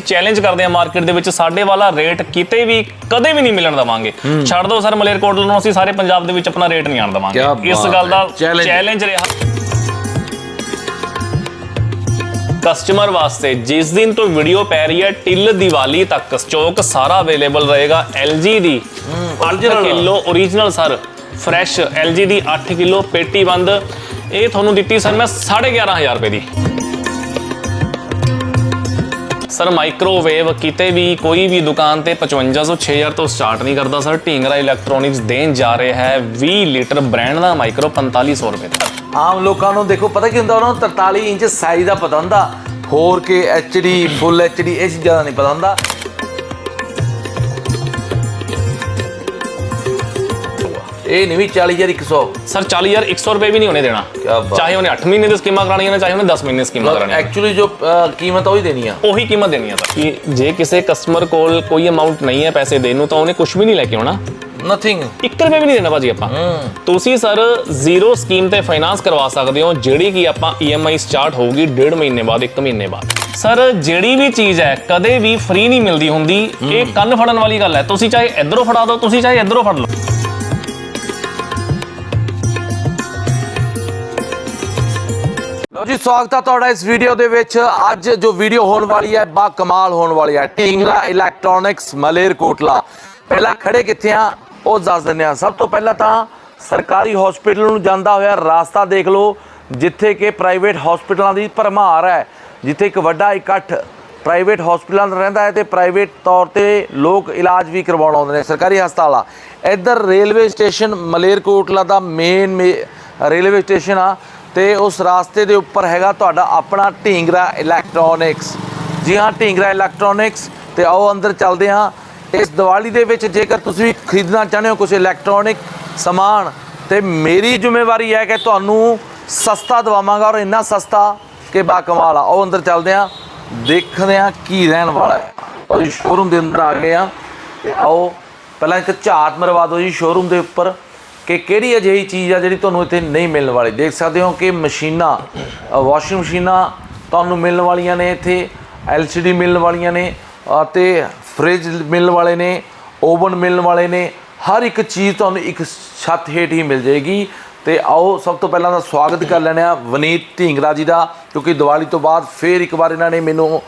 Challenge ਕਰਦੇ ਹਾਂ market ਦੇ ਵਿੱਚ ਸਾਡੇ ਵਾਲਾ ਰੇਟ ਕਿਤੇ ਵੀ ਕਦੇ ਵੀ ਨਹੀਂ ਮਿਲਣ ਦਵਾਂਗੇ। ਛੱਡ ਦਿਓ ਸਰ ਮਲੇਰਕੋਟਲਾ ਨੂੰ ਅਸੀਂ ਸਾਰੇ ਪੰਜਾਬ ਦੇ ਵਿੱਚ ਆਪਣਾ ਰੇਟ ਨਹੀਂ ਆਣ ਦਵਾਂਗੇ। ਇਸ ਗੱਲ ਦਾ। ਚੈਲੰਜ ਰਿਹਾ। ਕਸਟਮਰ ਵਾਸਤੇ ਜਿਸ ਦਿਨ ਤੋਂ ਵੀਡੀਓ ਪੈ ਰਹੀ ਹੈ ਟਿਲ ਦੀਵਾਲੀ ਤੱਕ ਸਟਾਕ ਸਾਰਾ ਅਵੇਲੇਬਲ ਰਹੇਗਾ LG ਦੀ। 8 kilo origignal sir fresh LG ਦੀ 8 ਕਿਲੋ ਪੇਟੀ ਬੰਦ। ਇਹ ਤੁਹਾਨੂੰ ਦਿੱਤੀ ਸਰ ਮੈਂ 11500 ਰੁਪਏ ਦੀ। ਸਰ ਮਾਈਕ੍ਰੋਵੇਵ ਕਿਤੇ ਵੀ ਕੋਈ ਵੀ ਦੁਕਾਨ ਤੇ 55 ਤੋਂ 6000 ਤੋਂ ਸਟਾਰਟ ਨਹੀਂ ਕਰਦਾ ਸਰ। ਢੀਂਗਰਾ ਇਲੈਕਟ੍ਰੋਨਿਕਸ ਦੇਣ ਜਾ ਰਿਹਾ ਹੈ 20 ਲੀਟਰ ਬ੍ਰਾਂਡ ਦਾ ਮਾਈਕਰੋ 4500 ਰੁਪਏ ਦਾ। ਆਮ ਲੋਕਾਂ ਨੂੰ ਦੇਖੋ, ਪਤਾ ਕੀ ਹੁੰਦਾ, ਉਹਨਾਂ ਨੂੰ 43 ਇੰਚ ਸਾਈਜ਼ ਦਾ ਪਤਾ ਹੁੰਦਾ। 4K HD ਫੁੱਲ HD ਇਹ ਚੀਜ਼ਾਂ ਦਾ ਨਹੀਂ ਪਤਾ ਹੁੰਦਾ। ਇਹ ਨਹੀਂ ਵੀ 40100 ਸਰ 40100 100 ਰੁਪਏ ਵੀ ਨਹੀਂ ਉਹਨੇ ਦੇਣਾ। ਚਾਹੇ ਉਹਨੇ 8 ਮਹੀਨੇ ਦੀ ਸਕੀਮਾਂ ਕਰਾਣੀਆਂ ਨੇ ਚਾਹੇ ਉਹਨੇ 10 ਮਹੀਨੇ ਦੀ ਸਕੀਮਾਂ ਕਰਾਣੀਆਂ ਨੇ। ਐਕਚੁਅਲੀ ਜੋ ਕੀਮਤ ਆ ਉਹੀ ਦੇਣੀ ਆ। ਉਹੀ ਕੀਮਤ ਦੇਣੀ ਹੈ ਸਰ। ਕਿ ਜੇ ਕਿਸੇ ਕਸਟਮਰ ਕੋਲ ਕੋਈ ਅਮਾਉਂਟ ਨਹੀਂ ਹੈ ਪੈਸੇ ਦੇਣ ਨੂੰ ਤਾਂ ਉਹਨੇ ਕੁਝ ਵੀ ਨਹੀਂ ਲੈ ਕੇ ਆਉਣਾ। ਨਥਿੰਗ 1 ਰੁਪਏ ਵੀ ਨਹੀਂ ਦੇਣਾ ਭਾਜੀ ਆਪਾਂ। ਤੁਸੀਂ ਸਰ ਜ਼ੀਰੋ ਸਕੀਮ ਤੇ ਫਾਈਨਾਂਸ ਕਰਵਾ ਸਕਦੇ ਹੋ ਜਿਹੜੀ ਕਿ ਆਪਾਂ EMI ਸਟਾਰਟ ਹੋਊਗੀ ਡੇਢ ਮਹੀਨੇ ਬਾਅਦ 1 ਮਹੀਨੇ ਬਾਅਦ। ਸਰ ਜਿਹੜੀ ਵੀ ਚੀਜ਼ ਹੈ ਕਦੇ ਵੀ ਫ੍ਰੀ ਨਹੀਂ ਮਿਲਦੀ ਹੁੰਦੀ। ਇਹ ਕੰਨ ਫੜਨ ਵਾਲੀ ਗੱਲ ਹੈ। ਤੁਸੀਂ ਚਾਹੇ ਇਧਰੋਂ ਫੜਾ ਦਿਓ ਤੁਸੀਂ ਚਾਹੇ ਇਧਰੋਂ ਫੜ ਲਓ। ਲੋ ਜੀ, ਸਵਾਗਤ ਹੈ ਤੁਹਾਡਾ ਇਸ ਵੀਡੀਓ ਦੇ ਵਿੱਚ। ਅੱਜ ਜੋ ਵੀਡੀਓ ਹੋਣ ਵਾਲੀ ਹੈ, ਬਾ ਕਮਾਲ ਹੋਣ ਵਾਲੀ ਹੈ। ਢੀਂਗਰਾ ਇਲੈਕਟ੍ਰੋਨਿਕਸ, ਮਲੇਰਕੋਟਲਾ। ਪਹਿਲਾਂ ਖੜੇ ਕਿੱਥੇ ਆ? ਉਹ ਦੱਸ ਦਿੰਦੇ ਆ। ਸਭ ਤੋਂ ਪਹਿਲਾਂ ਤਾਂ ਸਰਕਾਰੀ ਹਸਪੀਟਲ ਨੂੰ ਜਾਂਦਾ ਹੋਇਆ ਰਾਸਤਾ ਦੇਖ ਲਓ, ਜਿੱਥੇ ਕਿ ਪ੍ਰਾਈਵੇਟ ਹਸਪੀਟਲਾਂ ਦੀ ਭਰਮਾਰ ਹੈ। ਜਿੱਥੇ ਇੱਕ ਵੱਡਾ ਇਕੱਠ ਪ੍ਰਾਈਵੇਟ ਹਸਪੀਟਲਾਂ ਦਾ ਰਹਿੰਦਾ ਹੈ ਤੇ ਪ੍ਰਾਈਵੇਟ ਤੌਰ ਤੇ ਲੋਕ ਇਲਾਜ ਵੀ ਕਰਵਾਉਣ ਆਉਂਦੇ ਨੇ। ਸਰਕਾਰੀ ਹਸਪਤਾਲ ਆ। ਇੱਧਰ ਰੇਲਵੇ ਸਟੇਸ਼ਨ ਮਲੇਰਕੋਟਲਾ ਦਾ ਮੇਨ ਰੇਲਵੇ ਸਟੇਸ਼ਨ ਆ। ਤੇ ਉਸ ਰਾਸਤੇ ਦੇ ਉੱਪਰ ਹੈਗਾ ਤੁਹਾਡਾ ਆਪਣਾ ਢੀਂਗਰਾ ਇਲੈਕਟ੍ਰੋਨਿਕਸ। ਜੀ ਹਾਂ, ਢੀਂਗਰਾ ਇਲੈਕਟ੍ਰੋਨਿਕਸ। ਤੇ ਆਓ ਅੰਦਰ ਚੱਲਦੇ ਹਾਂ। ਇਸ ਦੀਵਾਲੀ ਦੇ ਵਿੱਚ ਜੇਕਰ ਤੁਸੀਂ ਖਰੀਦਣਾ ਚਾਹੁੰਦੇ ਹੋ ਕੁਝ ਇਲੈਕਟ੍ਰੋਨਿਕ ਸਮਾਨ, ਤੇ ਮੇਰੀ ਜ਼ਿੰਮੇਵਾਰੀ ਹੈ ਕਿ ਤੁਹਾਨੂੰ ਸਸਤਾ ਦਵਾਵਾਂਗਾ ਔਰ ਇੰਨਾ ਸਸਤਾ ਕਿ ਬਾ ਕਮਾਲ ਆ। ਆਓ ਅੰਦਰ ਚੱਲਦੇ ਹਾਂ। ਦੇਖਦੇ ਹਾਂ ਕੀ ਰਹਿਣ ਵਾਲਾ ਹੈ। ਔਰ ਸ਼ੋਰੂਮ ਦੇ ਅੰਦਰ ਆ ਗਏ ਆ ਆਓ, ਪਹਿਲਾਂ ਇੱਕ ਝਾਤ ਮਰਵਾ ਦਿਓ ਜੀ ਸ਼ੋਰੂਮ ਦੇ ਉੱਪਰ। ਕਿ ਕਿਹੜੀ ਅਜਿਹੀ ਚੀਜ਼ ਆ ਜਿਹੜੀ ਤੁਹਾਨੂੰ ਇੱਥੇ ਨਹੀਂ ਮਿਲਣ ਵਾਲੀ? ਦੇਖ ਸਕਦੇ ਹੋ ਕਿ ਮਸ਼ੀਨਾਂ ਵਾਸ਼ਿੰਗ ਮਸ਼ੀਨਾਂ ਤੁਹਾਨੂੰ ਮਿਲਣ ਵਾਲੀਆਂ ਨੇ ਇੱਥੇ LCD ਮਿਲਣ ਵਾਲੀਆਂ ਨੇ, ਅਤੇ ਫ੍ਰਿਜ ਮਿਲਣ ਵਾਲੇ ਨੇ, ਓਵਨ ਮਿਲਣ ਵਾਲੇ ਨੇ। ਹਰ ਇੱਕ ਚੀਜ਼ ਤੁਹਾਨੂੰ ਇੱਕ ਛੱਤ ਹੇਠ ਹੀ ਮਿਲ ਜਾਏਗੀ। ਤੇ ਆਓ ਸਭ ਤੋਂ ਪਹਿਲਾਂ ਦਾ ਸਵਾਗਤ ਕਰ ਲੈਂਦੇ ਆ ਵਨੀਤ ਢੀਂਗਰਾ ਜੀ ਦਾ ਕਿਉਂਕਿ ਦੀਵਾਲੀ ਤੋਂ ਬਾਅਦ ਫੇਰ ਇੱਕ ਵਾਰ ਇਹਨਾਂ ਨੇ ਮੈਨੂੰ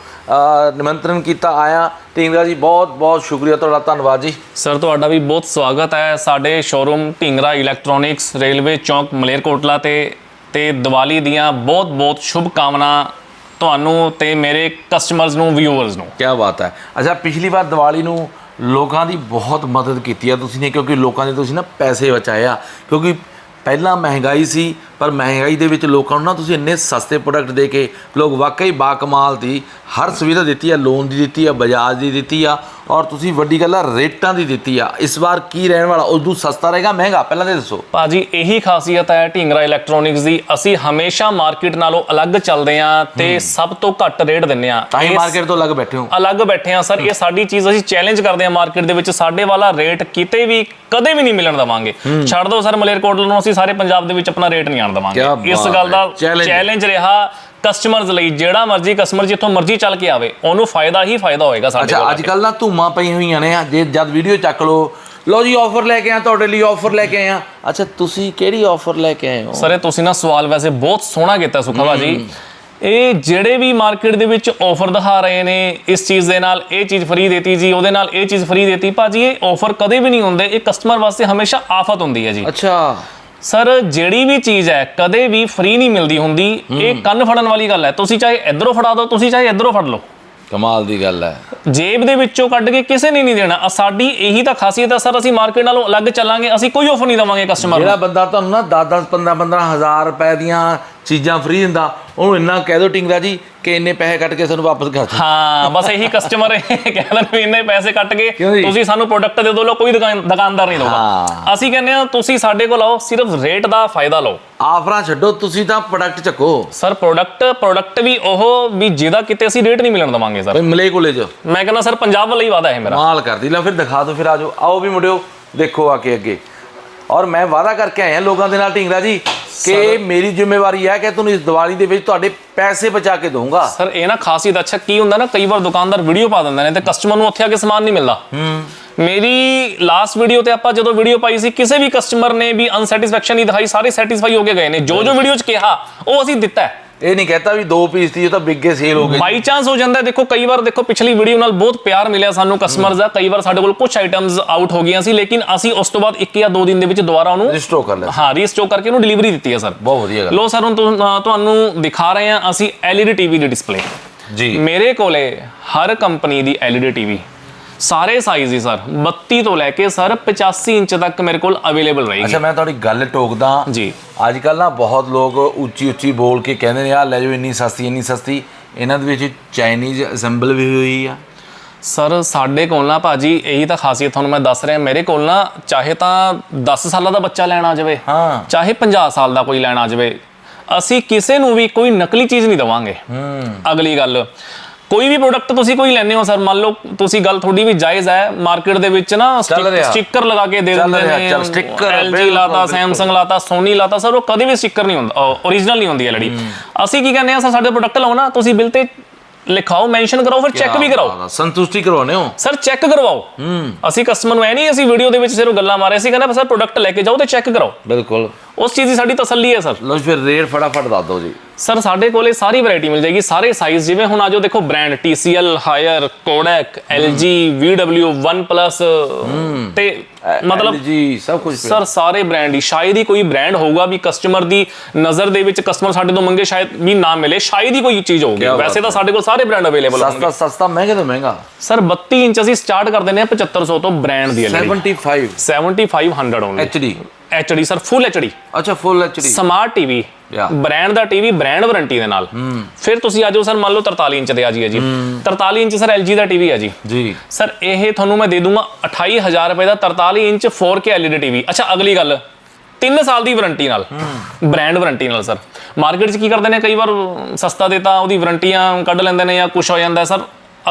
ਨਿਮੰਤਰਣ ਕੀਤਾ ਆਇਆ। ਢੀਂਗਰਾ ਜੀ ਬਹੁਤ ਬਹੁਤ ਸ਼ੁਕਰੀਆ ਤੁਹਾਡਾ ਧੰਨਵਾਦ ਜੀ। ਸਰ ਤੁਹਾਡਾ ਵੀ ਬਹੁਤ ਸਵਾਗਤ ਹੈ। ਸਾਡੇ ਸ਼ੋਰੂਮ ਢਿੰਗਰਾ ਇਲੈਕਟ੍ਰੋਨਿਕਸ ਰੇਲਵੇ ਚੌਂਕ ਮਲੇਰਕੋਟਲਾ ਤੇ ਤੇ ਦੀਵਾਲੀ ਦੀਆਂ ਬਹੁਤ ਬਹੁਤ ਸ਼ੁਭ ਕਾਮਨਾ ਤੁਹਾਨੂੰ ਤੇ ਮੇਰੇ ਕਸਟਮਰਸ ਨੂੰ ਵਿਊਅਰਸ ਨੂੰ। ਕੀ ਬਾਤ ਹੈ। ਅੱਛਾ ਪਿਛਲੀ ਵਾਰ ਦੀਵਾਲੀ ਨੂੰ ਲੋਕਾਂ ਦੀ ਬਹੁਤ ਮਦਦ ਕੀਤੀ ਆ ਤੁਸੀਂ ਨੇ ਕਿਉਂਕਿ ਲੋਕਾਂ ਦੇ ਤੁਸੀਂ ਨਾ ਪੈਸੇ ਬਚਾਏ ਆ। ਕਿਉਂਕਿ ਪਹਿਲਾਂ ਮਹਿੰਗਾਈ ਸੀ ਪਰ ਮਹਿੰਗਾਈ ਦੇ ਵਿੱਚ ਲੋਕਾਂ ਨੂੰ ਨਾ ਤੁਸੀਂ ਇੰਨੇ ਸਸਤੇ ਪ੍ਰੋਡਕਟ ਦੇ ਕੇ ਲੋਕ ਵਾਕਈ ਬਾਕਮਾਲ ਦੀ ਹਰ ਸੁਵਿਧਾ ਦਿੱਤੀ ਆ ਲੋਨ ਦੀ ਦਿੱਤੀ ਆ ਬਜਾਜ ਦੀ ਦਿੱਤੀ ਆ ਔਰ ਤੁਸੀਂ ਵੱਡੀ ਗੱਲ ਆ ਰੇਟਾਂ ਦੀ ਦਿੱਤੀ ਆ। ਇਸ ਵਾਰ ਕੀ ਰਹਿਣ ਵਾਲਾ? ਉਦੋਂ ਸਸਤਾ ਰਹੇਗਾ ਮਹਿੰਗਾ? ਪਹਿਲਾਂ ਦੇ ਦੱਸੋ। ਭਾਜੀ ਇਹੀ ਖਾਸੀਅਤ ਹੈ ਢਿੰਗਰਾ ਇਲੈਕਟ੍ਰੋਨਿਕਸ ਦੀ। ਅਸੀਂ ਹਮੇਸ਼ਾ ਮਾਰਕੀਟ ਨਾਲੋਂ ਅਲੱਗ ਚੱਲਦੇ ਆਂ ਤੇ ਸਭ ਤੋਂ ਘੱਟ ਰੇਟ ਦਿੰਨੇ ਆ ਤਾਂ ਹੀ ਮਾਰਕੀਟ ਤੋਂ ਅਲੱਗ ਬੈਠੇ ਹੋ। ਅਲੱਗ ਬੈਠੇ ਆ ਸਰ। ਇਹ ਸਾਡੀ ਚੀਜ਼ ਅਸੀਂ ਚੈਲੰਜ ਕਰਦੇ ਆ ਮਾਰਕੀਟ ਦੇ ਵਿੱਚ। ਸਾਡੇ ਵਾਲਾ ਰੇਟ ਕਿਤੇ ਵੀ ਕਦੇ ਵੀ ਨਹੀਂ ਮਿਲਣ ਦਵਾਂਗੇ। ਛੱਡ ਦਿਓ ਸਰ ਮਲੇਰਕੋਟਲਾ ਨੂੰ ਅਸੀਂ ਸਾਰੇ ਪੰਜਾਬ ਦੇ ਵਿੱਚ ਆਪਣਾ ਰੇਟ ਨਹੀਂ ਆਣ ਦਵਾਂਗੇ। ਇਸ ਗੱਲ ਦਾ। ਚੈਲੰਜ ਰਿਹਾ ਕਸਟਮਰਸ ਲਈ ਜਿਹੜਾ ਮਰਜ਼ੀ ਕਸਟਮਰ ਜਿੱਥੋਂ ਮਰਜ਼ੀ ਚੱਲ ਕੇ ਆਵੇ ਉਹਨੂੰ ਫਾਇਦਾ ਹੀ ਫਾਇਦਾ ਹੋਏਗਾ ਸਾਡੇ ਅੱਛਾ ਕੋਲ ਅੱਜ ਕੱਲ ਨਾ ਧੂਮਾਂ ਪਈਆਂ ਹੋਈਆਂ ਨੇ ਜੇ ਜਦ ਵੀਡੀਓ ਚੱਕ ਲਓ ਲਓ ਜੀ ਆਫਰ ਲੈ ਕੇ ਆ ਤੁਹਾਡੇ ਲਈ ਆਫਰ ਲੈ ਕੇ ਆਏ ਆ ਅੱਛਾ ਤੁਸੀਂ ਕਿਹੜੀ ਆਫਰ ਲੈ ਕੇ ਆਏ ਹੋ? ਸਰ ਤੁਸੀਂ ਨਾ ਸਵਾਲ ਵੈਸੇ ਬਹੁਤ ਸੋਹਣਾ ਕੀਤਾ ਸੁਖਾ ਭਾਜੀ ਇਹ ਜਿਹੜੇ ਵੀ ਮਾਰਕੀਟ ਦੇ ਵਿੱਚ ਆਫਰ ਦਿਖਾ ਰਹੇ ਨੇ ਇਸ ਚੀਜ਼ ਦੇ ਨਾਲ ਇਹ ਚੀਜ਼ ਫ੍ਰੀ ਦੇਤੀ ਜੀ ਉਹਦੇ ਨਾਲ ਇਹ ਚੀਜ਼ ਫ੍ਰੀ ਦੇਤੀ। ਭਾਜੀ ਇਹ ਆਫਰ ਕਦੇ ਵੀ ਨਹੀਂ ਹੁੰਦੇ ਇਹ ਕਸਟਮਰ ਵਾਸਤੇ ਹਮੇਸ਼ਾ ਆਫਤ ਹੁੰਦੀ ਹੈ ਜੀ। ਅੱਛਾ। ਸਰ ਜਿਹੜੀ ਵੀ ਚੀਜ਼ ਹੈ ਕਦੇ ਵੀ ਫ੍ਰੀ ਨਹੀਂ ਮਿਲਦੀ ਹੁੰਦੀ। ਇਹ ਕੰਨ ਫੜਨ ਵਾਲੀ ਗੱਲ ਹੈ। ਤੁਸੀਂ ਚਾਹੇ ਇਧਰੋਂ ਫੜਾ ਦਿਓ ਤੁਸੀਂ ਚਾਹੇ ਇਧਰੋਂ ਫੜ ਲਓ। ਕਮਾਲ ਦੀ ਗੱਲ ਹੈ। ਜੇਬ ਦੇ ਵਿੱਚੋਂ ਕੱਢ ਕੇ ਕਿਸੇ ਨੇ ਨਹੀਂ ਦੇਣਾ। ਸਾਡੀ ਇਹੀ ਤਾਂ ਖਾਸੀਅਤ ਹੈ ਸਰ ਅਸੀਂ ਮਾਰਕੀਟ ਨਾਲੋਂ ਅਲੱਗ ਚੱਲਾਂਗੇ ਅਸੀਂ ਕੋਈ ਆਫਰ ਨਹੀਂ ਦਵਾਂਗੇ ਕਸਟਮਰ ਜਿਹੜਾ ਨੂੰ ਬੰਦਾ ਤੁਹਾਨੂੰ ਨਾ 10 10 15 15 ਹਜ਼ਾਰ ਰੁਪਏ ਦੀਆਂ ਚੀਜ਼ਾਂ ਫ੍ਰੀ ਦਿੰਦਾ ਉਹਨੂੰ ਇੰਨਾ ਕਹਿ ਦਿਓ ਟਿੰਗਰਾ ਜੀ ਕਿ ਇੰਨੇ ਪੈਸੇ ਕੱਟ ਕੇ ਸਾਨੂੰ ਵਾਪਸ ਕਰ ਦਿਓ। ਹਾਂ ਬਸ ਇਹੀ ਕਸਟਮਰ ਕਹਿੰਦਾ ਵੀ ਇੰਨੇ ਪੈਸੇ ਕੱਟ ਕੇ? ਤੁਸੀਂ ਸਾਨੂੰ ਪ੍ਰੋਡਕਟ ਦੇ ਦਿਓ ਲੋ ਕੋਈ ਦੁਕਾਨ ਦੁਕਾਨਦਾਰ ਨਹੀਂ ਦਊਗਾ। ਹਾਂ। ਅਸੀਂ ਕਹਿੰਦੇ ਆ ਤੁਸੀਂ ਸਾਡੇ ਕੋਲ ਆਓ ਸਿਰਫ ਰੇਟ ਦਾ ਫਾਇਦਾ ਲਓ। ਆਫਰਾਂ ਛੱਡੋ ਤੁਸੀਂ ਤਾਂ ਪ੍ਰੋਡਕਟ ਚੱਕੋ। ਸਰ ਪ੍ਰੋਡਕਟ ਪ੍ਰੋਡਕਟ ਵੀ ਉਹ ਵੀ ਜਿਹਦਾ ਕਿਤੇ ਅਸੀਂ ਰੇਟ ਨਹੀਂ ਮਿਲਣ ਦਵਾਂਗੇ ਸਰ ਮਲੇ ਕੋਲੇ ਜੋ ਮੈਂ ਕਹਿੰਦਾ ਸਰ ਪੰਜਾਬ ਵੱਲ ਹੀ ਵਾਦਾ ਹੈ ਮੇਰਾ। ਮਾਲ ਕਰਦੀ ਲੈ ਫਿਰ ਦਿਖਾ ਦਿਓ ਫਿਰ ਆਜੋ ਆਓ ਵੀ ਮੁੰਡਿਓ ਦੇਖੋ ਆ ਕੇ ਅੱਗੇ। ਔਰ ਮੈਂ ਵਾਅਦਾ ਕਰਕੇ ਆਇਆ ਲੋਕਾਂ ਦੇ ਨਾਲ ਢਿੰਗਰਾ ਜੀ। ਕਿ ਮੇਰੀ ਜ਼ਿੰਮੇਵਾਰੀ ਹੈ ਕਿ ਤੁਹਾਨੂੰ ਇਸ ਦੀਵਾਲੀ ਦੇ ਵਿੱਚ ਤੁਹਾਡੇ ਪੈਸੇ ਬਚਾ ਕੇ ਦਊਂਗਾ। ਸਰ ਇਹ ਨਾ ਖਾਸੀਅਤ ਅੱਛਾ ਕੀ ਹੁੰਦਾ ਨਾ ਕਈ ਵਾਰ ਦੁਕਾਨਦਾਰ ਵੀਡੀਓ ਪਾ ਦਿੰਦੇ ਨੇ ਤੇ ਕਸਟਮਰ ਨੂੰ ਉੱਥੇ ਆ ਕੇ ਸਮਾਨ ਨਹੀਂ ਮਿਲਦਾ। ਮੇਰੀ ਲਾਸਟ ਵੀਡੀਓ ਤੇ ਆਪਾਂ ਜਦੋਂ ਵੀਡੀਓ ਪਾਈ ਸੀ ਕਿਸੇ ਵੀ ਕਸਟਮਰ ਨੇ ਵੀ ਅਨਸੈਟੀਸਫੈਕਸ਼ਨ ਨਹੀਂ ਦਿਖਾਈ ਸਾਰੇ ਸੈਟੀਸਫਾਈ ਹੋ ਕੇ ਗਏ ਨੇ। ਜੋ ਜੋ ਵੀਡੀਓ 'ਚ ਕਿਹਾ ਉਹ ਅਸੀਂ ਦਿੱਤਾ ਹੈ। ਇਹ ਨਹੀਂ ਕਹਤਾ ਵੀ ਦੋ ਪੀਸ ਦੀ ਉਹ ਤਾਂ ਬਿੱਗੇ ਸੇਲ ਹੋ ਗਈ। ਬਾਈ ਚਾਂਸ ਹੋ ਜਾਂਦਾ ਦੇਖੋ ਕਈ ਵਾਰ ਦੇਖੋ ਪਿਛਲੀ ਵੀਡੀਓ ਨਾਲ ਬਹੁਤ ਪਿਆਰ ਮਿਲਿਆ ਸਾਨੂੰ ਕਸਟਮਰਸ ਦਾ। ਕਈ ਵਾਰ ਸਾਡੇ ਕੋਲ ਕੁਝ ਆਈਟਮਸ ਆਊਟ ਹੋ ਗਈਆਂ ਸੀ ਲੇਕਿਨ ਅਸੀਂ ਉਸ ਤੋਂ ਬਾਅਦ ਇੱਕ ਜਾਂ ਦੋ ਦਿਨ ਦੇ ਵਿੱਚ ਦੁਬਾਰਾ ਉਹਨੂੰ ਰਜਿਸਟਰ ਕਰ ਲੈ ਹਾਂ ਰੀਸਟੋਕ ਕਰਕੇ ਉਹਨੂੰ ਡਿਲੀਵਰੀ ਦਿੱਤੀ ਹੈ ਸਰ ਬਹੁਤ ਵਧੀਆ ਗੱਲ। ਲੋ ਸਰ ਹੁਣ ਤੁਹਾਨੂੰ ਦਿਖਾ ਰਹੇ ਹਾਂ ਅਸੀਂ LED ਟੀਵੀ ਦੀ ਡਿਸਪਲੇ ਜੀ। ਮੇਰੇ ਕੋਲੇ ਹਰ ਕੰਪਨੀ ਦੀ LED ਟੀਵੀ ਸਾਰੇ ਸਾਈਜ਼ ਹੀ ਸਰ 32 ਤੋਂ ਲੈ ਕੇ ਸਰ 85 ਇੰਚ ਤੱਕ ਮੇਰੇ ਕੋਲ ਅਵੇਲੇਬਲ ਰਹੇਗੀ। ਅੱਛਾ ਮੈਂ ਤੁਹਾਡੀ ਗੱਲ ਟੋਕਦਾ। ਜੀ। ਅੱਜ ਕੱਲ ਨਾ ਬਹੁਤ ਲੋਕ ਉੱਚੀ ਉੱਚੀ ਬੋਲ ਕੇ ਕਹਿੰਦੇ ਨੇ ਆ ਲੈ ਜਾਓ ਇੰਨੀ ਸਸਤੀ ਇੰਨੀ ਸਸਤੀ। ਇਹਨਾਂ ਦੇ ਵਿੱਚ ਚਾਈਨੀਜ਼ ਅਸੈਂਬਲ ਵੀ ਹੋਈ ਆ। ਸਰ ਸਾਡੇ ਕੋਲ ਨਾ ਭਾਜੀ ਇਹੀ ਤਾਂ ਖਾਸੀਅਤ ਤੁਹਾਨੂੰ ਮੈਂ ਦੱਸ ਰਿਹਾ। ਮੇਰੇ ਕੋਲ ਨਾ ਚਾਹੇ ਤਾਂ 10 ਸਾਲਾਂ ਦਾ ਬੱਚਾ ਲੈਣ ਆ ਜਾਵੇ ਹਾਂ। ਚਾਹੇ 50 ਸਾਲ ਦਾ ਕੋਈ ਲੈਣ ਆ ਜਾਵੇ। ਅਸੀਂ ਕਿਸੇ ਨੂੰ ਵੀ ਕੋਈ ਨਕਲੀ ਚੀਜ਼ ਨਹੀਂ ਦਵਾਂਗੇ। ਹੂੰ। ਅਗਲੀ ਗੱਲ ਕੋਈ ਵੀ ਪ੍ਰੋਡਕਟ ਤੁਸੀਂ ਕੋਈ ਲੈਣੇ ਹੋ ਸਰ ਮੰਨ ਲਓ ਤੁਸੀਂ ਗੱਲ ਤੁਹਾਡੀ ਵੀ ਜਾਇਜ਼ ਹੈ ਮਾਰਕੀਟ ਦੇ ਵਿੱਚ ਨਾ। ਸਟicker ਲਗਾ ਕੇ ਦੇ ਦਿੰਦੇ ਨੇ ਚੱਲ sticker, LG ਲਾਤਾ। Samsung ਲਾਤਾ Sony ਲਾਤਾ ਸਰ ਉਹ ਕਦੇ ਵੀ ਸਟicker ਨਹੀਂ ਹੁੰਦਾ ਓਰੀਜਨਲ ਨਹੀਂ ਹੁੰਦੀ ਐਲਡੀ ਅਸੀਂ ਕੀ ਕਹਿੰਦੇ ਆ ਸਰ ਸਾਡੇ ਪ੍ਰੋਡਕਟ ਲਾਓ ਨਾ ਤੁਸੀਂ ਬਿਲ ਤੇ ਲਿਖਾਓ ਮੈਂਸ਼ਨ ਕਰਾਓ ਫਿਰ ਚੈੱਕ ਵੀ ਕਰਾਓ। ਸੰਤੁਸ਼ਟੀ ਕਰਵਾਉਣੇ ਹੋ? ਸਰ ਚੈੱਕ ਕਰਵਾਓ। ਹੂੰ। ਅਸੀਂ ਕਸਟਮਰ ਨੂੰ ਐ ਨਹੀਂ ਅਸੀਂ ਵੀਡੀਓ ਦੇ ਵਿੱਚ ਸਿਰਫ ਗੱਲਾਂ ਮਾਰੇ ਸੀ ਕਹਿੰਦਾ ਸਰ ਪ੍ਰੋਡਕਟ ਲੈ ਕੇ ਜਾਓ ਤੇ ਚੈੱਕ ਕਰਾਓ। ਬਿਲਕੁਲ। ਉਸ ਚੀਜ਼ ਦੀ ਸਾਡੀ ਤਸੱਲੀ ਹੈ ਸਰ। ਲੋ ਫਿਰ ਰੇਟ ਫਟਾਫਟ ਦੱਸ ਦਿਓ ਜੀ। ਸਰ ਸਾਡੇ ਕੋਲੇ ਸਾਰੀ ਵੈਰਾਈਟੀ ਮਿਲ ਜਾਏਗੀ। ਸਾਰੇ ਸਾਈਜ਼ ਜਿਵੇਂ ਹੁਣ ਆਜੋ ਦੇਖੋ brand TCL Haier Kodak LG VW OnePlus ਤੇ ਮਤਲਬ ਜੀ ਸਭ ਕੁਝ ਸਰ ਸਾਰੇ ਬ੍ਰਾਂਡ ਹੀ। ਸ਼ਾਇਦ ਹੀ ਕੋਈ ਬ੍ਰਾਂਡ ਹੋਊਗਾ ਵੀ ਕਸਟਮਰ ਦੀ ਨਜ਼ਰ ਦੇ ਵਿੱਚ ਕਸਟਮਰ ਸਾਡੇ ਤੋਂ ਮੰਗੇ ਸ਼ਾਇਦ ਵੀ ਨਾ ਮਿਲੇ। ਸ਼ਾਇਦ ਹੀ ਕੋਈ ਚੀਜ਼ ਹੋਊਗੀ। ਵੈਸੇ ਤਾਂ ਸਾਡੇ ਕੋਲ ਸਾਰੇ ਬ੍ਰਾਂਡ ਅਵੇਲੇਬਲ ਹੋਣਗੇ। ਸਸਤਾ ਸਸਤਾ ਮਹਿੰਗੇ ਤੋਂ ਮਹਿੰਗਾ। ਸਰ 32 ਇੰਚ ਅਸੀਂ ਸਟਾਰਟ ਕਰ ਦਿੰਦੇ ਹਾਂ 7500 ਤੋਂ ਬ੍ਰਾਂਡ ਦੀ LED 75 7500 only HD HD sir full HD ਅੱਛਾ full HD smart TV. Brand ਦਾ ਟੀਵੀ ਬ੍ਰਾਂਡ ਵਾਰੰਟੀ ਦੇ ਨਾਲ। ਫਿਰ ਤੁਸੀਂ ਆਜੋ ਸਰ ਮੰਨ ਲਓ 43 ਇੰਚ ਤੇ ਆ ਜੀ ਹੈ ਜੀ। 43 ਇੰਚ ਸਰ LG ਦਾ ਟੀਵੀ ਹੈ ਜੀ। ਜੀ। ਸਰ ਇਹ ਤੁਹਾਨੂੰ ਮੈਂ ਦੇ ਦੂੰਗਾ 28000 ਰੁਪਏ ਦਾ 43 ਇੰਚ 4K LED ਟੀਵੀ ਅੱਛਾ ਅਗਲੀ ਗੱਲ 3 ਸਾਲ ਦੀ ਵਾਰੰਟੀ ਨਾਲ। ਬ੍ਰਾਂਡ ਵਾਰੰਟੀ ਨਾਲ ਸਰ ਮਾਰਕੀਟ 'ਚ ਕੀ ਕਰਦੇ ਨੇ? ਕਈ ਵਾਰ ਸਸਤਾ ਦੇਤਾ ਉਹਦੀ ਵਾਰੰਟੀਆਂ ਕੱਢ ਲੈਂਦੇ ਨੇ ਜਾਂ ਕੁਝ ਹੋ ਜਾਂਦਾ ਸਰ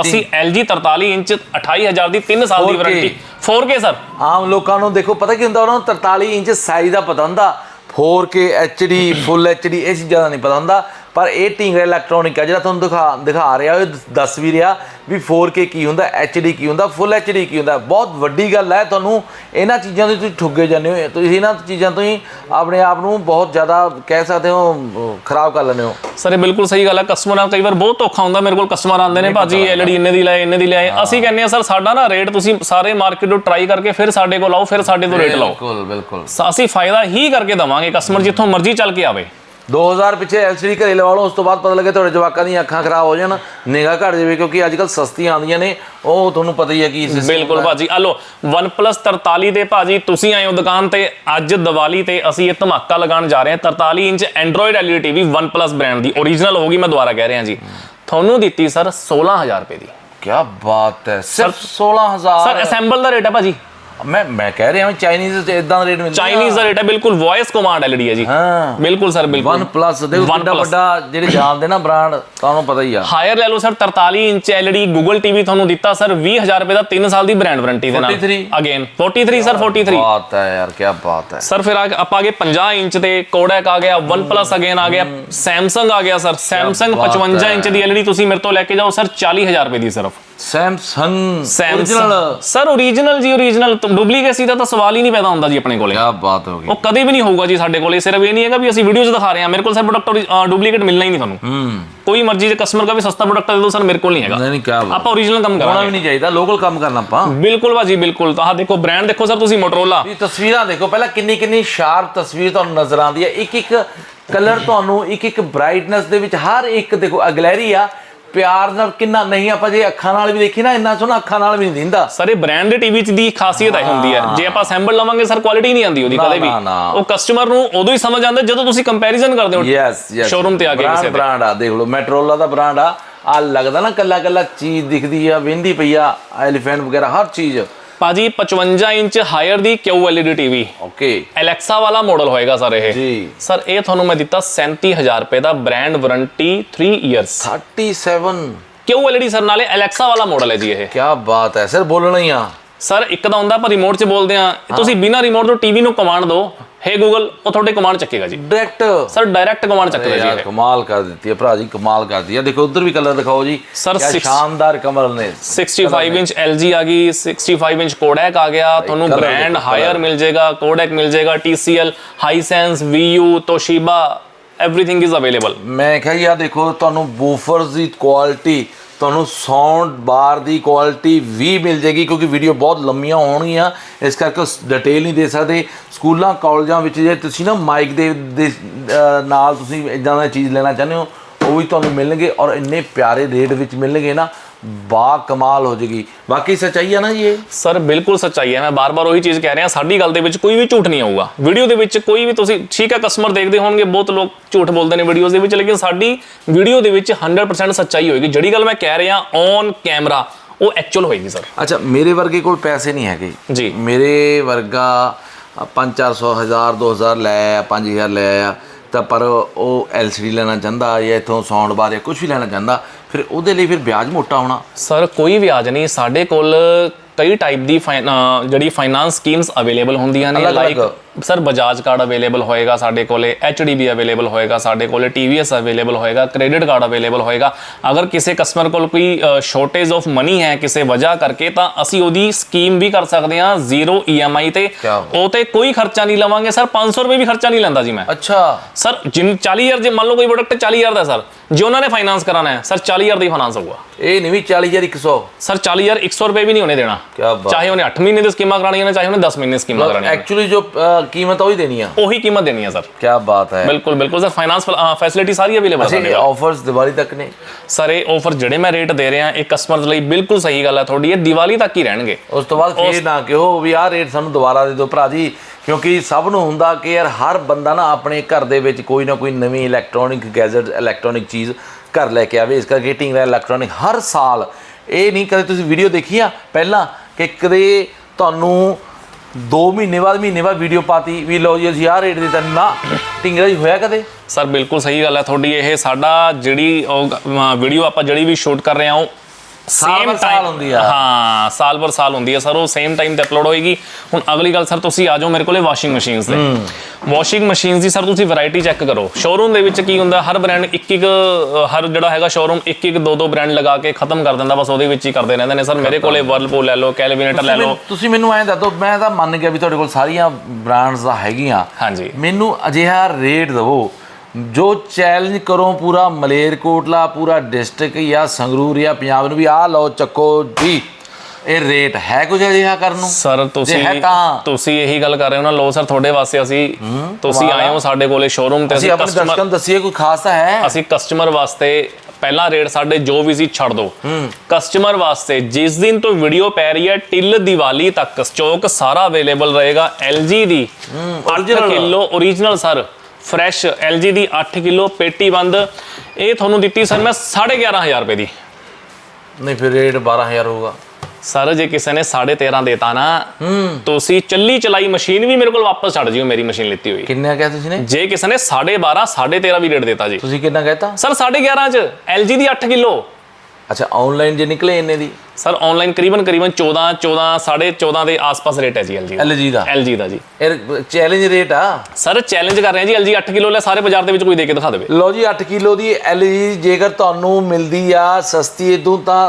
ਅਸੀਂ LG 43 ਇੰਚ 28000 ਦੀ 3 ਸਾਲ ਦੀ 4K ਵਾਰੰਟੀ 4K ਸਰ ਆਮ ਲੋਕਾਂ ਨੂੰ ਦੇਖੋ ਪਤਾ ਕੀ ਹੁੰਦਾ ਉਹਨਾਂ ਨੂੰ 43 ਇੰਚ ਸਾਈਜ਼ ਦਾ ਪਤਾ ਹੁੰਦਾ। 4K HD ਫੁੱਲ HD ਇਹ ਚੀਜ਼ਾਂ ਦਾ ਨਹੀਂ ਪਤਾ ਹੁੰਦਾ। ਪਰ ਇਹ ਢੀਂਗਰਾ ਇਲੈਕਟ੍ਰੋਨਿਕ ਹੈ ਜਿਹੜਾ ਤੁਹਾਨੂੰ ਦਿਖਾ ਦਿਖਾ ਰਿਹਾ ਉਹ ਦੱਸ ਵੀ ਰਿਹਾ ਵੀ 4K ਕੀ ਹੁੰਦਾ HD ਕੀ ਹੁੰਦਾ ਫੁੱਲ HD ਕੀ ਹੁੰਦਾ। ਬਹੁਤ ਵੱਡੀ ਗੱਲ ਹੈ ਤੁਹਾਨੂੰ ਇਹਨਾਂ ਚੀਜ਼ਾਂ ਤੋਂ ਤੁਸੀਂ ਠੁੱਗੇ ਜਾਂਦੇ ਹੋ। ਤੁਸੀਂ ਇਹਨਾਂ ਚੀਜ਼ਾਂ ਤੋਂ ਹੀ ਆਪਣੇ ਆਪ ਨੂੰ ਬਹੁਤ ਜ਼ਿਆਦਾ ਕਹਿ ਸਕਦੇ ਹੋ ਖਰਾਬ ਕਰ ਲੈਂਦੇ ਹੋ। ਸਰ ਇਹ ਬਿਲਕੁਲ ਸਹੀ ਗੱਲ ਹੈ। ਕਸਟਮਰ ਨਾਲ ਕਈ ਵਾਰ ਬਹੁਤ ਧੋਖਾ ਹੁੰਦਾ ਮੇਰੇ ਕੋਲ ਕਸਟਮਰ ਆਉਂਦੇ ਨੇ ਭਾਜੀ ਐਲਡੀ ਇੰਨੇ ਦੀ ਲਾਏ ਇੰਨੇ ਦੀ ਲਾਏ। ਅਸੀਂ ਕਹਿੰਦੇ ਆ ਸਰ ਸਾਡਾ ਨਾ ਰੇਟ ਤੁਸੀਂ ਸਾਰੇ ਮਾਰਕੀਟ ਨੂੰ ਟਰਾਈ ਕਰਕੇ ਫਿਰ ਸਾਡੇ ਕੋਲ ਆਓ ਫਿਰ ਸਾਡੇ ਤੋਂ ਰੇਟ ਲਓ। ਬਿਲਕੁਲ ਬਿਲਕੁਲ। ਅਸੀਂ ਫਾਇਦਾ ਹੀ ਕਰਕੇ ਦਵਾਂਗੇ ਕਸਟਮਰ ਜਿੱਥੋਂ ਮਰਜ਼ੀ ਚੱਲ ਕੇ ਆਵੇ। 2000 ਪਿੱਛੇ LCD ਘਰੇ ਲਵਾ ਲਓ ਉਸ ਤੋਂ ਬਾਅਦ ਪਤਾ ਲੱਗੇ ਤੁਹਾਡੇ ਜਵਾਕਾਂ ਦੀਆਂ ਅੱਖਾਂ ਖਰਾਬ ਹੋ ਜਾਣ ਨਿਗਾਹ ਘਟ ਜਾਵੇ ਕਿਉਂਕਿ ਅੱਜ ਕੱਲ ਸਸਤੀਆਂ ਆਉਂਦੀਆਂ ਨੇ ਉਹ ਤੁਹਾਨੂੰ ਪਤਾ ਹੀ ਹੈ ਕੀ ਬਿਲਕੁਲ। ਭਾਜੀ। ਆ ਲੋ OnePlus 43 ਦੇ ਭਾਜੀ ਤੁਸੀਂ ਆਏ ਹੋ ਦੁਕਾਨ ਤੇ ਅੱਜ ਦੀਵਾਲੀ ਤੇ ਅਸੀਂ ਇਹ ਧਮਾਕਾ ਲਗਾਉਣ ਜਾ ਰਹੇ ਹਾਂ। 43 inch Android LED TV OnePlus brand ਦੀ। Origignal ਹੋਗੀ ਮੈਂ ਦੁਬਾਰਾ ਕਹਿ ਰਿਹਾ ਜੀ। ਤੁਹਾਨੂੰ ਦਿੱਤੀ ਸਰ 16000 ਰੁਪਏ ਦੀ। ਕਿਆ ਬਾਤ ਹੈ ਸਿਰਫ 16000 ਸਰ ਅਸੈਂਬਲ ਦਾ ਰੇਟ ਹੈ ਭਾਜੀ। ਮੈਂ ਮੈਂ ਕਹਿ ਰਿਹਾ ਹਾਂ ਚਾਈਨੀਜ਼ ਚ ਇਦਾਂ ਦਾ ਰੇਟ ਮਿਲਦਾ। ਚਾਈਨੀਜ਼ ਦਾ ਰੇਟ ਹੈ ਬਿਲਕੁਲ ਵੌਇਸ ਕਮਾਂਡ LED ਹੈ ਜੀ। ਹਾਂ। ਬਿਲਕੁਲ ਸਰ ਬਿਲਕੁਲ। ਵਨ ਪਲੱਸ ਦੇਖੋ ਕਿੰਨਾ OnePlus। ਵੱਡਾ ਜਿਹੜੇ ਜਾਣਦੇ ਨਾ ਬ੍ਰਾਂਡ ਤੁਹਾਨੂੰ ਪਤਾ ਹੀ ਆ। ਹਾਇਰ ਲੈ ਲਓ sir 43 inch LED Google TV ਤੁਹਾਨੂੰ ਦਿੱਤਾ ਸਰ 20000 ਰੁਪਏ ਦਾ 3 ਸਾਲ ਦੀ ਬ੍ਰਾਂਡ ਵਾਰੰਟੀ ਦੇ ਨਾਲ। 43 ਅਗੇਨ 43 ਸਰ 43 ਬਾਤ ਹੈ ਯਾਰ ਕਿਆ ਬਾਤ ਹੈ। ਸਰ ਫਿਰ ਆਪਾਂ ਗਏ 50 ਇੰਚ ਤੇ ਕੋਡੈਕ ਆ ਗਿਆ OnePlus ਅਗੇਨ ਆ ਗਿਆ Samsung ਆ ਗਿਆ ਸਰ Samsung ਬਾਤ 55 ਹੈ। ਇੰਚ ਦੀ LED ਤੁਸੀਂ ਮੇਰੇ ਤੋਂ ਲੈ ਕੇ ਜਾਓ ਸਰ 40000 ਰੁਪਏ ਦੀ ਸਿਰਫ। ਸੈਮਸੰਗ Samsung ਸਰ ਓਰੀਜਨਲ ਜੀ ਓਰੀਜਨਲ ਡੁਪਲੀਕੇਸੀ ਦਾ ਤਾਂ ਸਵਾਲ ਹੀ ਨਹੀਂ ਪੈਦਾ ਹੁੰਦਾ ਜੀ ਆਪਣੇ ਕੋਲੇ। ਕਿਆ ਬਾਤ ਹੋ ਗਈ। ਉਹ ਕਦੇ ਵੀ ਨਹੀਂ ਹੋਊਗਾ ਜੀ ਸਾਡੇ ਕੋਲੇ ਸਿਰਫ ਇਹ ਨਹੀਂ ਹੈਗਾ ਵੀ ਅਸੀਂ ਵੀਡੀਓ 'ਚ ਦਿਖਾ ਰਹੇ ਹਾਂ। ਮੇਰੇ ਕੋਲ ਸਰ ਪ੍ਰੋਡਕਟ ਡੁਪਲੀਕੇਟ ਮਿਲਣਾ ਹੀ ਨਹੀਂ ਤੁਹਾਨੂੰ। ਹੂੰ। ਕੋਈ ਮਰਜ਼ੀ ਦੇ ਕਸਟਮਰ ਦਾ ਵੀ ਸਸਤਾ ਪ੍ਰੋਡਕਟ ਦੇ ਦਿਓ ਸਰ ਮੇਰੇ ਕੋਲ ਨਹੀਂ ਹੈਗਾ। ਨਹੀਂ ਨਹੀਂ ਕਿਆ ਬਾਤ। ਆਪਾਂ ਓਰੀਜਨਲ ਕੰਮ ਹੋਣਾ ਕਰਾਂਗੇ। ਵੀ ਨਹੀਂ ਚਾਹੀਦਾ ਲੋਕਲ ਕੰਮ ਕਰਨਾ ਆਪਾਂ। ਬਿਲਕੁਲ ਭਾਜੀ ਬਿਲਕੁਲ। ਤਾਂ ਆਹ ਦੇਖੋ ਬ੍ਰਾਂਡ ਦੇਖੋ ਸਰ ਤੁਸੀਂ ਮੋਟਰੋਲਾ ਇਹ ਤਸਵੀਰਾਂ ਦੇਖੋ ਪਹਿਲਾਂ ਕਿੰਨੀ ਕਿੰਨੀ ਸ਼ਾਰਪ ਤਸਵੀਰ ਤੁਹਾਨੂੰ ਨਜ਼ਰ ਆਉਂਦੀ ਹੈ। ਇੱਕ ਇੱਕ ਕਲਰ ਤੁਹਾਨੂੰ ਇੱਕ ਇੱਕ ਬ੍ਰਾਈਟਨੈਸ ਦੇ ਵਿੱਚ ਹਰ ਇੱਕ ਦੇਖੋ ਅਗਲੈਰੀ ਆ। ਪਿਆਰ ਨਾਲ ਕਿੰਨਾ ਨਹੀਂ ਆਪਾਂ ਜੇ ਅੱਖਾਂ ਨਾਲ ਵੀ ਦੇਖੀ ਨਾ ਇੰਨਾ ਸੋਹਣਾ ਅੱਖਾਂ ਨਾਲ ਵੀ ਨਹੀਂ ਦਿੰਦਾ। ਸਰ ਇਹ ਬ੍ਰਾਂਡ ਦੇ ਟੀਵੀ ਚ ਦੀ ਖਾਸੀਅਤ ਆਈ ਹੁੰਦੀ ਹੈ। ਜੇ ਆਪਾਂ ਸੈਂਪਲ ਲਵਾਂਗੇ ਸਰ ਕੁਆਲਿਟੀ ਨਹੀਂ ਆਉਂਦੀ ਉਹਦੀ ਕਦੇ ਵੀ। ਉਹ ਕਸਟਮਰ ਨੂੰ ਉਦੋਂ ਹੀ ਸਮਝ ਆਉਂਦਾ ਜਦੋਂ ਤੁਸੀਂ ਕੰਪੈਰੀਜ਼ਨ ਕਰਦੇ ਹੋ ਯੈਸ ਯੈਸ Showroom ਤੇ ਆ ਕੇ ਕਿਸੇ ਦੇ। ਬ੍ਰਾਂਡ ਆ ਦੇਖ ਲਓ ਮੈਟਰੋਲਾ ਦਾ ਬ੍ਰਾਂਡ ਆ। ਆ ਲੱਗਦਾ ਨਾ ਕੱਲਾ ਕੱਲਾ ਚੀਜ਼ ਦਿਖਦੀ ਆ ਵਿੰਦੀ ਪਈ ਆ ਐਲੀਫੈਂਟ ਵਗੈਰਾ ਹਰ ਚੀਜ਼। ਭਾਜੀ 55 ਇੰਚ ਹਾਇਰ ਦੀ QLED ਟੀਵੀ ਓਕੇ ਅਲੈਕਸਾ ਵਾਲਾ ਮਾਡਲ ਹੋਏਗਾ ਸਰ ਇਹ। ਜੀ। ਸਰ ਇਹ ਤੁਹਾਨੂੰ ਮੈਂ ਦਿੱਤਾ 37000 ਰੁਪਏ ਦਾ brand warranty 3 years 37 QLED sir ਨਾਲੇ ਅਲੈਕਸਾ ਵਾਲਾ ਮਾਡਲ ਹੈ ਜੀ ਇਹ। ਕੀ ਬਾਤ ਹੈ ਸਰ ਬੋਲਣਾ ਹੀ ਆ। ਸਰ ਇੱਕ ਤਾਂ ਹੁੰਦਾ ਆਪਾਂ ਰਿਮੋਟ 'ਚ ਬੋਲਦੇ ਆ ਤੁਸੀਂ ਬਿਨਾਂ ਰਿਮੋਟ ਤੋਂ ਟੀਵੀ ਨੂੰ ਕਮਾਂਡ ਦਿਓ। ਹੇ ਗੂਗਲ ਉਹ ਤੁਹਾਡੇ ਕਮਾਂਡ ਚੱਕੇਗਾ ਜੀ। ਡਾਇਰੈਕਟ ਸਰ ਡਾਇਰੈਕਟ ਕਮਾਂਡ ਚੱਕਦਾ ਜੀ ਯਾਰ ਇਹ। ਕਮਾਲ ਕਰ ਦਿੱਤੀ ਹੈ ਭਰਾ ਜੀ ਕਮਾਲ ਕਰ ਦਿੱਤੀ ਹੈ। ਦੇਖੋ ਉਧਰ ਵੀ ਕਲਰ ਦਿਖਾਓ ਜੀ। Sir, ਕਿਆ six- ਸ਼ਾਨਦਾਰ ਕਮਰ ਨੇ। 65 ਇੰਚ LG ਆ ਗਈ 65 ਇੰਚ ਕੋਡੈਕ ਆ ਗਿਆ। ਤੁਹਾਨੂੰ colour ਬ੍ਰਾਂਡ ਦੇਖੋ, ਹਾਇਰ ਮਿਲ ਜਾਏਗਾ ਕੋਡੈਕ ਮਿਲ ਜਾਏਗਾ TCL Hisense VU Toshiba everything is available ਮੈਂ ਕਿਹਾ ਜੀ ਆ ਦੇਖੋ ਤੁਹਾਨੂੰ ਬੂਫਰਸ ਦੀ ਕੁਆਲਿਟੀ ਤੁਹਾਨੂੰ ਸਾਊਂਡ ਬਾਰ ਦੀ ਕੁਆਲਿਟੀ ਵੀ ਮਿਲ ਜੇਗੀ ਕਿਉਂਕਿ ਵੀਡੀਓ ਬਹੁਤ ਲੰਮੀਆਂ ਹੋਣਗੀਆਂ। ਇਸ ਕਰਕੇ ਡਿਟੇਲ ਨਹੀਂ ਦੇ ਸਕਦੇ। ਸਕੂਲਾਂ ਕਾਲਜਾਂ ਵਿੱਚ ਜੇ ਤੁਸੀਂ ਨਾ ਮਾਈਕ ਦੇ ਦੇ, ਨਾਲ ਤੁਸੀਂ ਇਦਾਂ ਦਾ ਚੀਜ਼ ਲੈਣਾ ਚਾਹੁੰਦੇ ਹੋ ਉਹ ਵੀ ਤੁਹਾਨੂੰ ਮਿਲਣਗੇ ਔਰ ਇੰਨੇ ਪਿਆਰੇ ਰੇਟ ਵਿੱਚ ਮਿਲਣਗੇ ਨਾ। ਬਾ ਕਮਾਲ ਹੋ ਜੇਗੀ। ਬਾਕੀ ਸੱਚਾਈ ਆ ਨਾ ਜੀ ਇਹ। ਸਰ ਬਿਲਕੁਲ ਸੱਚਾਈ ਹੈ ਮੈਂ ਬਾਰ-ਬਾਰ ਉਹੀ ਚੀਜ਼ ਕਹਿ ਰਿਹਾ ਸਾਡੀ ਗੱਲ ਦੇ ਵਿੱਚ ਕੋਈ ਵੀ ਝੂਠ ਨਹੀਂ ਆਊਗਾ। ਵੀਡੀਓ ਦੇ ਵਿੱਚ ਕੋਈ ਵੀ ਤੁਸੀਂ ਠੀਕ ਹੈ ਕਸਟਮਰ ਦੇਖਦੇ ਹੋਣਗੇ ਬਹੁਤ ਲੋਕ ਝੂਠ ਬੋਲਦੇ ਨੇ ਵੀਡੀਓਜ਼ ਦੇ ਵਿੱਚ ਲੇਕਿਨ ਸਾਡੀ ਵੀਡੀਓ ਦੇ ਵਿੱਚ 100% ਸੱਚਾਈ ਹੋਏਗੀ। ਜਿਹੜੀ ਗੱਲ ਮੈਂ ਕਹਿ ਰਿਹਾ ਔਨ ਕੈਮਰਾ ਉਹ ਐਕਚੁਅਲ ਹੋਏਗੀ ਸਰ। ਅੱਛਾ ਮੇਰੇ ਵਰਗੇ ਕੋਲ ਪੈਸੇ ਨਹੀਂ ਹੈਗੇ। ਜੀ। ਮੇਰੇ ਵਰਗਾ 5-400 ਹਜ਼ਾਰ 2000 ਲੈ ਆਇਆ 5000 ਲੈ ਆਇਆ ਤਾਂ ਪਰ ਉਹ LCD ਲੈਣਾ ਚਾਹੁੰਦਾ ਜਾਂ ਇਥੋਂ ਸਾਊਂਡ ਬਾਰ ਜਾਂ ਕੁਝ ਵੀ ਲੈਣਾ ਚਾਹੁੰਦਾ ਫਿਰ ਉਹਦੇ ਲਈ ਫਿਰ ਵਿਆਜ ਮੋਟਾ ਹੋਣਾ ਸਰ ਕੋਈ ਵਿਆਜ ਨਹੀਂ ਸਾਡੇ ਕੋਲ ਕਈ ਟਾਈਪ ਦੀ ਜਿਹੜੀ ਫਾਈਨਾਂਸ ਸਕੀਮਸ ਅਵੇਲੇਬਲ ਹੁੰਦੀਆਂ ਨੇ। Like sir Bajaj card available ਹੋਏਗਾ ਸਾਡੇ ਕੋਲੇ HDB ਅਵੇਲੇਬਲ ਹੋਏਗਾ ਸਾਡੇ ਕੋਲੇ TVS ਅਵੇਲੇਬਲ ਹੋਏਗਾ ਕ੍ਰੈਡਿਟ ਕਾਰਡ ਅਵੇਲੇਬਲ ਹੋਏਗਾ। ਅਗਰ ਕਿਸੇ ਕਸਟਮਰ ਕੋਲ ਕੋਈ ਸ਼ਾਰਟੇਜ ਆਫ ਮਨੀ ਹੈ ਕਿਸੇ ਵਜ੍ਹਾ ਕਰਕੇ ਤਾਂ ਅਸੀਂ ਉਹਦੀ ਸਕੀਮ ਵੀ ਕਰ ਸਕਦੇ ਹਾਂ ਜ਼ੀਰੋ EMI ਤੇ। ਉਹ ਤੇ ਕੋਈ ਖਰਚਾ ਨਹੀਂ ਲਵਾਂਗੇ ਸਰ 500 ਰੁਪਏ ਵੀ ਖਰਚਾ ਨਹੀਂ ਲੈਂਦਾ ਜੀ ਮੈਂ। ਅੱਛਾ। ਸਰ ਜਿਨ 40000 ਜੇ ਮੰਨ ਲਓ ਕੋਈ ਪ੍ਰੋਡਕਟ 40000 ਦਾ ਸਰ ਜੇ ਉਹਨਾਂ ਨੇ ਫਾਈਨਾਂਸ ਕਰਾਣਾ ਹੈ ਸਰ 40000 ਦਾ ਫਾਈਨਾਂਸ ਹੋਊਗਾ। ਇਹ ਨਹੀਂ ਵੀ 40100 ਸਰ 40000 100 ਰੁਪਏ ਵੀ ਨਹੀਂ ਉਹਨੇ ਦੇਣਾ। ਚਾਹੇ ਉਹਨੇ 8 ਮਹੀਨੇ ਦੀ ਸਕੀਮਾਂ ਕਰਾਣੀਆਂ ਨੇ ਚਾਹੇ ਉਹਨੇ 10 ਮਹੀਨੇ ਸਕੀਮਾਂ ਕਰਾਣੀਆਂ ਐਕਚੁਅਲੀ ਜੋ ਕੀਮਤ ਆ ਉਹੀ ਦੇਣੀ ਆ। ਉਹੀ ਕੀਮਤ ਦੇਣੀ ਹੈ ਸਰ। ਕੀ ਬਾਤ ਹੈ। ਬਿਲਕੁਲ ਬਿਲਕੁਲ ਸਰ ਫਾਈਨਾਂਸ ਫੈਸਿਲਿਟੀ ਸਾਰੀ ਅਵੇਲੇਬਲ ਹੈ ਆਫਰਸ ਦੀਵਾਲੀ ਤੱਕ ਨੇ? ਸਰ ਇਹ ਆਫਰ ਜਿਹੜੇ ਮੈਂ ਰੇਟ ਦੇ ਰਿਹਾ ਇਹ ਕਸਟਮਰਸ ਲਈ ਬਿਲਕੁਲ ਸਹੀ ਗੱਲ ਹੈ ਤੁਹਾਡੀ ਇਹ ਦੀਵਾਲੀ ਤੱਕ ਹੀ ਰਹਿਣਗੇ। ਉਸ ਤੋਂ ਬਾਅਦ ਫੇਰ ਨਾ ਕਿਹੋ ਵੀ ਆਹ ਰੇਟ ਸਾਨੂੰ ਦੁਬਾਰਾ ਦੇ ਦਿਓ ਭਰਾ ਜੀ ਕਿਉਂਕਿ ਸਭ ਨੂੰ ਹੁੰਦਾ ਕਿ ਯਾਰ ਹਰ ਬੰਦਾ ਨਾ ਆਪਣੇ ਘਰ ਦੇ ਵਿੱਚ ਕੋਈ ਨਾ ਕੋਈ ਨਵੀਂ ਇਲੈਕਟ੍ਰੋਨਿਕ ਗੈਜਟ ਇਲੈਕਟ੍ਰੋਨਿਕ ਚੀਜ਼ ਘਰ ਲੈ ਕੇ ਆਵੇ ਇਸ ਕਰਕੇ ਢਿੰਗ ਦਾ ਇਲੈਕਟ੍ਰੋਨਿਕ ਹਰ ਸਾਲ। ਇਹ ਨਹੀਂ ਕਦੇ ਤੁਸੀਂ ਵੀਡੀਓ ਦੇਖੀ ਆ? ਪਹਿਲਾਂ ਕਿ ਕਦੇ ਤੁਹਾਨੂੰ 2 ਮਹੀਨੇ ਬਾਅਦ ਮਹੀਨੇ ਬਾਅਦ ਵੀਡੀਓ ਪਾਤੀ ਵੀ ਲਓ ਜੀ, ਅਸੀਂ ਆਹ ਰੇਟ ਦਿੱਤਾ ਨਾ ਢਿੰਗਰਾ ਜੀ ਹੋਇਆ ਕਦੇ? ਸਰ ਬਿਲਕੁਲ ਸਹੀ ਗੱਲ ਹੈ ਤੁਹਾਡੀ। ਇਹ ਸਾਡਾ ਜਿਹੜੀ ਵੀਡੀਓ ਆਪਾਂ ਜਿਹੜੀ ਵੀ ਸ਼ੂਟ ਕਰ ਰਹੇ ਹਾਂ, ਉਹ ਸਾਲ time- ਹੁੰਦੀ ਆ। ਹਾਂ ਸਾਲ ਬਰ ਸਾਲ ਹੁੰਦੀ ਹੈ ਸਰ ਉਹ ਸੇਮ ਟਾਈਮ ਤੇ ਅਪਲੋਡ ਹੋਏਗੀ। ਹੁਣ ਅਗਲੀ ਗੱਲ ਸਰ ਤੁਸੀਂ ਆ ਜਾਓ ਮੇਰੇ ਕੋਲੇ ਵਾਸ਼ਿੰਗ ਮਸ਼ੀਨਸ ਦੇ ਵਾਸ਼ਿੰਗ ਮਸ਼ੀਨਸ ਦੀ ਸਰ ਤੁਸੀਂ ਵੈਰਾਈਟੀ ਚੈੱਕ ਕਰੋ। ਸ਼ੋਰੂਮ ਦੇ ਵਿੱਚ ਕੀ ਹੁੰਦਾ ਹਰ ਬ੍ਰਾਂਡ ਇੱਕ ਇੱਕ ਹਰ ਜਿਹੜਾ ਹੈਗਾ ਸ਼ੋਰੂਮ ਇੱਕ ਇੱਕ ਦੋ ਦੋ ਬ੍ਰਾਂਡ ਲਗਾ ਕੇ ਖਤਮ ਕਰ ਦਿੰਦਾ ਬਸ ਉਹਦੇ ਵਿੱਚ ਹੀ ਕਰਦੇ ਰਹਿੰਦੇ ਨੇ ਸਰ। ਮੇਰੇ ਕੋਲੇ ਵਰਲਪੂਲ ਲੈ ਲਓ ਕੈਲਵਿਨੇਟਰ ਲੈ ਲਓ। ਤੁਸੀਂ ਮੈਨੂੰ ਐਂ ਦੱਸੋ ਮੈਂ ਤਾਂ ਮੰਨ ਗਿਆ ਵੀ ਤੁਹਾਡੇ ਕੋਲ ਸਾਰੀਆਂ ਬ੍ਰਾਂਡਸ ਦਾ ਹੈਗੀਆਂ। ਹਾਂਜੀ। ਮੈਨੂੰ ਅਜਿਹਾ ਰੇਟ ਦਿਵੋ ਜੋ ਚੈਲੰਜ ਕਰੋ ਪੂਰਾ ਮਲੇਰਕੋਟਲਾ ਪੂਰਾ ਡਿਸਟ੍ਰਿਕਟ ਜਾਂ ਸੰਗਰੂਰ ਜਾਂ ਪੰਜਾਬ ਨੂੰ ਵੀ ਆਹ ਲਓ ਚੱਕੋ ਜੀ। ਇਹ ਰੇਟ ਹੈ ਕੁਝ ਅਜਿਹਾ ਕਰਨ ਨੂੰ? ਸਰ ਤੁਸੀਂ ਹੈ ਤਾਂ- ਤੁਸੀਂ ਇਹੀ ਗੱਲ ਕਰ ਰਹੇ ਹੋ ਨਾ ਲੋ ਸਰ ਤੁਹਾਡੇ ਵਾਸਤੇ ਅਸੀਂ ਤੁਸੀਂ ਆਏ ਹੋ ਸਾਡੇ ਕੋਲੇ ਸ਼ੋਰੂਮ ਤੇ ਅਸੀਂ ਆਪਣੇ ਦਰਸ਼ਕਾਂ ਨੂੰ ਦੱਸੀਏ ਕੋਈ ਖਾਸ ਹੈ? ਅਸੀਂ ਕਸਟਮਰ ਵਾਸਤੇ ਪਹਿਲਾ ਰੇਟ ਸਾਡੇ ਜੋ ਵੀ ਸੀ ਛੱਡ ਦੋ ਕਸਟਮਰ ਵਾਸਤੇ ਜਿਸ ਦਿਨ ਤੋਂ ਵੀਡੀਓ ਪੈ ਰਹੀ ਹੈ ਟਿਲ ਦੀਵਾਲੀ ਤੱਕ ਸਟਾਕ ਸਾਰਾ ਅਵੇਲੇਬਲ ਰਹੇਗਾ LG ਦੀ। 8 original। Kilo origignal sir fresh LG ਦੀ 8 ਕਿਲੋ ਪੇਟੀ ਬੰਦ। ਇਹ ਤੁਹਾਨੂੰ ਦਿੱਤੀ ਸਰ ਮੈਂ 11500 ਰੁਪਏ ਦੀ। ਨਹੀਂ ਫਿਰ ਰੇਟ 12000 ਹੋਊਗਾ। ਸਰ ਜੇ ਕਿਸੇ ਨੇ 13.5 ਦੇਤਾ ਨਾ ਤੁਸੀਂ ਚੱਲੀ ਚਲਾਈ ਮਸ਼ੀਨ ਵੀ ਮੇਰੇ ਕੋਲ ਵਾਪਸ ਛੱਡ ਜਿਓ ਮੇਰੀ ਮਸ਼ੀਨ ਲਿੱਤੀ ਹੋਈ। ਕਿੰਨਾ ਕਿਹਾ ਤੁਸੀਂ ਨੇ? ਜੇ ਕਿਸੇ ਨੇ 12.5 13.5 ਵੀ ਰੇਟ ਦੇਤਾ ਜੀ। ਤੁਸੀਂ ਕਿੰਨਾ ਕਹਿਤਾ? ਸਰ 11.5 ਚ LG ਦੀ 8 ਕਿਲੋ। ਅੱਛਾ ਆਨਲਾਈਨ ਜੇ ਨਿਕਲੇ ਇੰਨੇ ਦੀ? ਸਰ ਆਨਲਾਈਨ ਕਰੀਬਨ ਕਰੀਬਨ 14 14 14.5 ਦੇ ਆਸ-ਪਾਸ ਰੇਟ ਹੈ ਜੀ LG ਦਾ। LG ਦਾ? LG ਦਾ ਜੀ। ਇਹ ਚੈਲੰਜ ਰੇਟ ਆ? ਸਰ ਚੈਲੰਜ ਕਰ ਰਹੇ ਹਾਂ ਜੀ LG 8 ਕਿਲੋ ਲੈ ਸਾਰੇ ਬਾਜ਼ਾਰ ਦੇ ਵਿੱਚ ਕੋਈ ਦੇ ਕੇ ਦਿਖਾ ਦੇਵੇ। ਲਓ ਜੀ 8 ਕਿਲੋ ਦੀ LG ਜੇਕਰ ਤੁਹਾਨੂੰ ਮਿਲਦੀ ਆ ਸਸਤੀ ਇਦੋਂ ਤਾਂ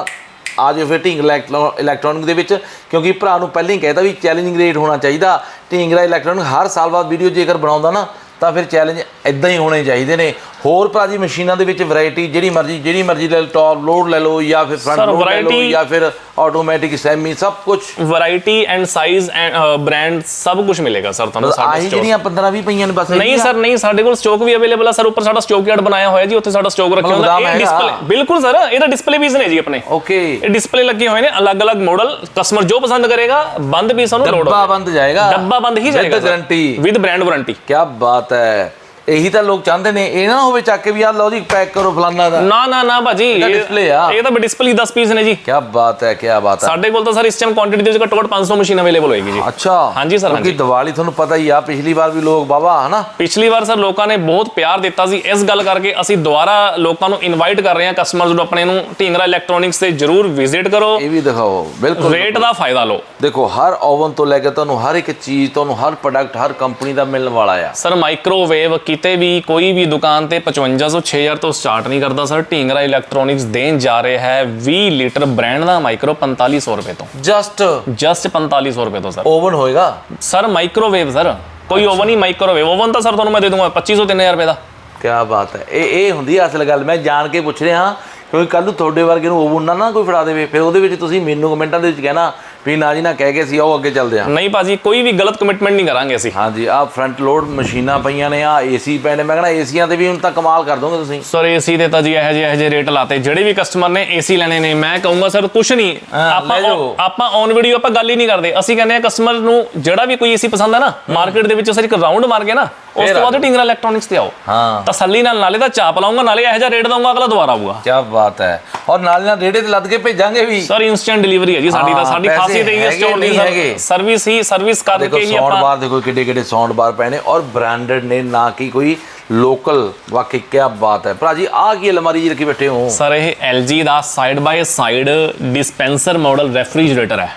ਆ ਜਾਓ ਫਿਰ ਢਿੰਗਰਾ ਇਲੈਕਟ੍ਰੋਨਿਕ ਦੇ ਵਿੱਚ ਕਿਉਂਕਿ ਭਰਾ ਨੂੰ ਪਹਿਲਾਂ ਹੀ ਕਹਿਤਾ ਵੀ ਚੈਲੰਜਿੰਗ ਰੇਟ ਹੋਣਾ ਚਾਹੀਦਾ। ਢਿੰਗਰਾ ਇਲੈਕਟ੍ਰੋਨਿਕ ਹਰ ਸਾਲ ਬਾਅਦ ਵੀਡੀਓ ਜੇਕਰ ਬਣਾਉਂਦਾ ਨਾ ਤਾਂ ਫਿਰ ਚੈਲੰਜ ਇਦਾਂ ਹੀ ਹੋਣੇ ਚਾਹੀਦੇ ਨੇ। ਹੋਰ ਭਰਾ ਜੀ ਮਸ਼ੀਨਾਂ ਦੇ ਵਿੱਚ ਵੈਰਾਈਟੀ ਜਿਹੜੀ ਮਰਜ਼ੀ ਜਿਹੜੀ ਮਰਜ਼ੀ ਲੈ ਲਓ ਟੌਪ ਲੋਡ ਲੈ ਲਓ ਜਾਂ ਫਿਰ ਫਰੰਟ ਲੋਡ ਲੈ ਲਓ ਜਾਂ ਫਿਰ ਆਟੋਮੈਟਿਕ ਸੈਮੀ ਸਭ ਕੁਝ variety and size and brand ਸਭ ਕੁਝ ਮਿਲੇਗਾ ਸਰ ਤੁਹਾਨੂੰ ਸਾਡੇ ਆਹੀ ਜਿਹੜੀਆਂ 15 20 ਪਈਆਂ ਨੇ ਬਸ ਨਹੀਂ। ਸਰ ਨਹੀਂ ਸਾਡੇ ਕੋਲ ਸਟਾਕ ਵੀ ਅਵੇਲੇਬਲ ਆ ਸਰ ਉੱਪਰ ਸਾਡਾ ਸਟਾਕ ਯਾਰਡ ਬਣਾਇਆ ਹੋਇਆ ਜੀ ਉੱਥੇ ਸਾਡਾ ਸਟਾਕ ਰੱਖਿਆ ਹੁੰਦਾ। ਇਹ। ਡਿਸਪਲੇ ਬਿਲਕੁਲ ਸਰ ਇਹਦਾ ਡਿਸਪਲੇ ਪੀਸ ਨੇ ਜੀ ਆਪਣੇ। ਓਕੇ ਇਹ ਡਿਸਪਲੇ ਲੱਗੇ ਹੋਏ ਨੇ ਅਲੱਗ-ਅਲੱਗ ਮਾਡਲ ਕਸਟਮਰ ਜੋ ਪਸੰਦ ਕਰੇਗਾ ਬੰਦ ਪੀਸ ਉਹਨੂੰ ਲੋਡ ਡੱਬਾ ਬੰਦ ਜਾਏਗਾ। ਡੱਬਾ ਬੰਦ ਹੀ ਜਾਏਗਾ guarantee। ਵਿਦ ਬ੍ਰਾਂਡ ਵਾਰੰਟੀ ਕੀ ਬਾਤ ਹੈ। ਇਹੀ ਤਾਂ ਲੋਕ ਚਾਹੁੰਦੇ ਨੇ ਇਹ ਨਾ ਹੋਵੇ ਚੱਕ ਕੇ ਵੀ ਆ ਲਓ ਜੀ ਪੈਕ ਕਰੋ ਫਲਾਨਾ ਦਾ। ਨਾ ਨਾ ਨਾ ਭਾਜੀ ਇਹ- display ਆ। ਇਹ ਤਾਂ ਡਿਸਪਲੇ 10 ਪੀਸ ਨੇ ਜੀ। ਕੀ ਬਾਤ ਹੈ ਕੀ ਬਾਤ ਹੈ। ਸਾਡੇ ਕੋਲ ਤਾਂ ਸਰ ਇਸ ਟਾਈਮ ਕੁਆਂਟੀਟੀ ਦੇ ਵਿੱਚ ਘੱਟੋ ਘੱਟ 500 ਮਸ਼ੀਨ ਅਵੇਲੇਬਲ ਹੋਏਗੀ ਜੀ। ਅੱਛਾ ਹਾਂਜੀ sir, ਕਿਉਂਕਿ। ਦੀਵਾਲੀ ਤੁਹਾਨੂੰ ਪਤਾ ਹੀ ਆ ਪਿਛਲੀ ਵਾਰ ਵੀ ਲੋਕ ਬਾਬਾ ਹਨਾ? ਪਿਛਲੀ ਵਾਰ ਸਰ ਲੋਕਾਂ ਨੇ ਬਹੁਤ ਪਿਆਰ ਦਿੱਤਾ ਸੀ। ਇਸ ਗੱਲ ਕਰਕੇ ਅਸੀਂ ਦੁਬਾਰਾ ਲੋਕਾਂ ਨੂੰ ਇਨਵਾਈਟ ਕਰ ਰਹੇ ਹਾਂ ਕਸਟਮਰਸ ਨੂੰ ਆਪਣੇ ਨੂੰ। ਢੀਂਗਰਾ ਇਲੈਕਟ੍ਰੋਨਿਕਸ ਤੇ ਜਰੂਰ ਵਿਜ਼ਿਟ ਕਰੋ। ਇਹ ਵੀ ਦਿਖਾਓ ਬਿਲਕੁਲ ਰੇਟ ਦਾ ਫਾਇਦਾ ਲਓ। ਦੇਖੋ ਹਰ ਓਵਨ ਤੋਂ ਲੈ ਕੇ ਤੁਹਾਨੂੰ ਹਰ ਇੱਕ ਚੀਜ਼ ਤੁਹਾਨੂੰ ਹਰ ਪ੍ਰੋਡਕਟ ਹਰ ਕੰਪਨੀ ਦਾ ਮਿਲਣ ਵਾਲਾ ਆ। ਸਰ ਮਾਈਕ੍ਰੋਵੇਵ ਕਿਤੇ ਵੀ ਕੋਈ ਵੀ ਦੁਕਾਨ ਤੇ 5500 6000 ਤੋਂ ਸਟਾਰਟ ਨਹੀਂ ਕਰਦਾ ਸਰ। ਢੀਂਗਰਾ ਇਲੈਕਟ੍ਰੋਨਿਕਸ ਦੇਣ ਜਾ ਰਿਹਾ ਹੈ 20 ਲੀਟਰ ਬ੍ਰਾਂਡ ਦਾ ਮਾਈਕਰੋ 4500 ਰੁਪਏ ਤੋਂ। ਜਸਟ ਜਸਟ 4500 ਰੁਪਏ ਤੋਂ ਸਰ। ਓਵਨ ਹੋਏਗਾ? Sir microwave sir. ਕੋਈ ਓਵਨ ਹੀ ਮਾਈਕ੍ਰੋਵੇਵ ਓਵਨ ਤਾਂ ਸਰ ਤੁਹਾਨੂੰ ਮੈਂ ਦੇ ਦੂੰਗਾ 2500 3000 ਰੁਪਏ ਦਾ। ਕੀ ਬਾਤ ਹੈ। ਇਹ ਇਹ ਹੁੰਦੀ ਅਸਲ ਗੱਲ। ਮੈਂ ਜਾਣ ਕੇ ਪੁੱਛ ਰਿਹਾ ਕਿਉਂਕਿ ਕੱਲ ਨੂੰ ਤੁਹਾਡੇ ਵਰਗੇ ਨੂੰ ਓਵਨ ਨਾ ਨਾ ਕੋਈ ਫੜਾ ਦੇਵੇ। ਫਿਰ ਉਹਦੇ ਵਿੱਚ ਤੁਸੀਂ ਮੈਨੂੰ ਕਮੈਂਟਾਂ ਦੇ ਵਿੱਚ ਕਹਿਣਾ ਵੀ ਨਾ ਜੀ ਨਾ ਕਹਿ ਕੇ ਸੀ ਆਓ ਅੱਗੇ ਚੱਲਦੇ ਹਾਂ ਨਹੀਂ ਭਾਜੀ ਕੋਈ ਵੀ ਗਲਤ ਕਮਿਟਮੈਂਟ ਨਹੀਂ ਕਰਾਂਗੇ ਅਸੀਂ। ਹਾਂਜੀ ਆ ਫਰੰਟ ਲੋਡ ਮਸ਼ੀਨਾਂ ਪਈਆਂ ਨੇ ਆ ਏਸੀ ਪਏ ਨੇ। ਮੈਂ ਕਹਿੰਦਾ ਏਸੀਆਂ ਤੇ ਵੀ ਹੁਣ ਤਾਂ ਕਮਾਲ ਕਰ ਦੋਗੇ ਤੁਸੀਂ। ਸਰ ਏਸੀ ਦੇ ਤਾਂ ਜੀ ਇਹੋ ਜਿਹੇ ਇਹੋ ਜਿਹੇ ਰੇਟ ਲਾਤੇ। ਜਿਹੜੇ ਵੀ ਕਸਟਮਰ ਨੇ ਏਸੀ ਲੈਣੇ ਨੇ ਮੈਂ ਕਹੂੰਗਾ ਸਰ ਕੁਛ ਨਹੀਂ। ਆਪਾਂ। ਆਪਾਂ ਔਨ ਵੀਡੀਓ ਆਪਾਂ ਗੱਲ ਹੀ ਨਹੀਂ ਕਰਦੇ। ਅਸੀਂ ਕਹਿੰਦੇ ਆ ਕਸਟਮਰ ਨੂੰ ਜਿਹੜਾ ਵੀ ਕੋਈ ਏਸੀ ਪਸੰਦ ਹੈ ਨਾ ਮਾਰਕੀਟ ਦੇ ਵਿੱਚ ਸਰ ਇੱਕ ਰਾਉਂਡ ਮਾਰ ਕੇ ਨਾ ਉਸ ਤੋਂ ਆ ਬਾਅਦ ਢਿੰਗਰਾ ਇਲੈਕਟ੍ਰੋਨਿਕਸ ਤੇ ਆਓ। ਹਾਂ। ਤਸੱਲੀ ਨਾਲ ਨਾਲੇ ਤਾਂ ਚਾਪ ਲਾਉਂਗਾ ਨਾਲੇ ਇਹੋ ਜਿਹਾ ਰੇਟ ਦਊਂਗਾ ਅਗਲਾ ਦੁਬਾਰਾ ਆਊਗਾ। ਕੀ ਬਾਤ ਹੈ। ਔਰ ਨਾਲ ਨਾਲ ਰੇੜੇ ਤੇ ਲੱਦ ਕੇ ਭੇਜਾਂਗੇ ਵੀ। ਸਰ ਇਨਸਟੈਂਟ ਡਿਲੀਵਰੀ ਹੈ ਜੀ ਸਾਡੀ ਤਾਂ ਸਾਡੀ ਪੈਸੇ ਖਾਸੀਅਤ ਇਹ ਹੈ ਹੈਗੇ ਸਟੋਰ ਦੀ ਨਹੀਂ ਹੈਗੇ। ਸਰਵਿਸ ਹੀ ਸਰਵਿਸ ਦੇਖੋ ਕਰਕੇ ਹੀ ਸਾਊਂਡ ਆਪਾਂ ਬਾਰ ਦੇਖੋ ਕਿੱਡੇ ਕਿੱਡੇ ਸਾਊਂਡ ਬਾਰ ਪਏ ਨੇ ਔਰ ਬ੍ਰਾਂਡਡ ਨੇ ਨਾ ਕਿ ਕੋਈ ਲੋਕਲ ਵਾਕਈ ਕੀ ਬਾਤ ਹੈ ਭਰਾ ਜੀ ਆ ਕੀ ਅਲਮਾਰੀ ਜੀ ਰੱਖੀ ਬੈਠੇ ਹੋ ਸਰ ਇਹ LG the side by side dispenser model refrigerator ਹੈ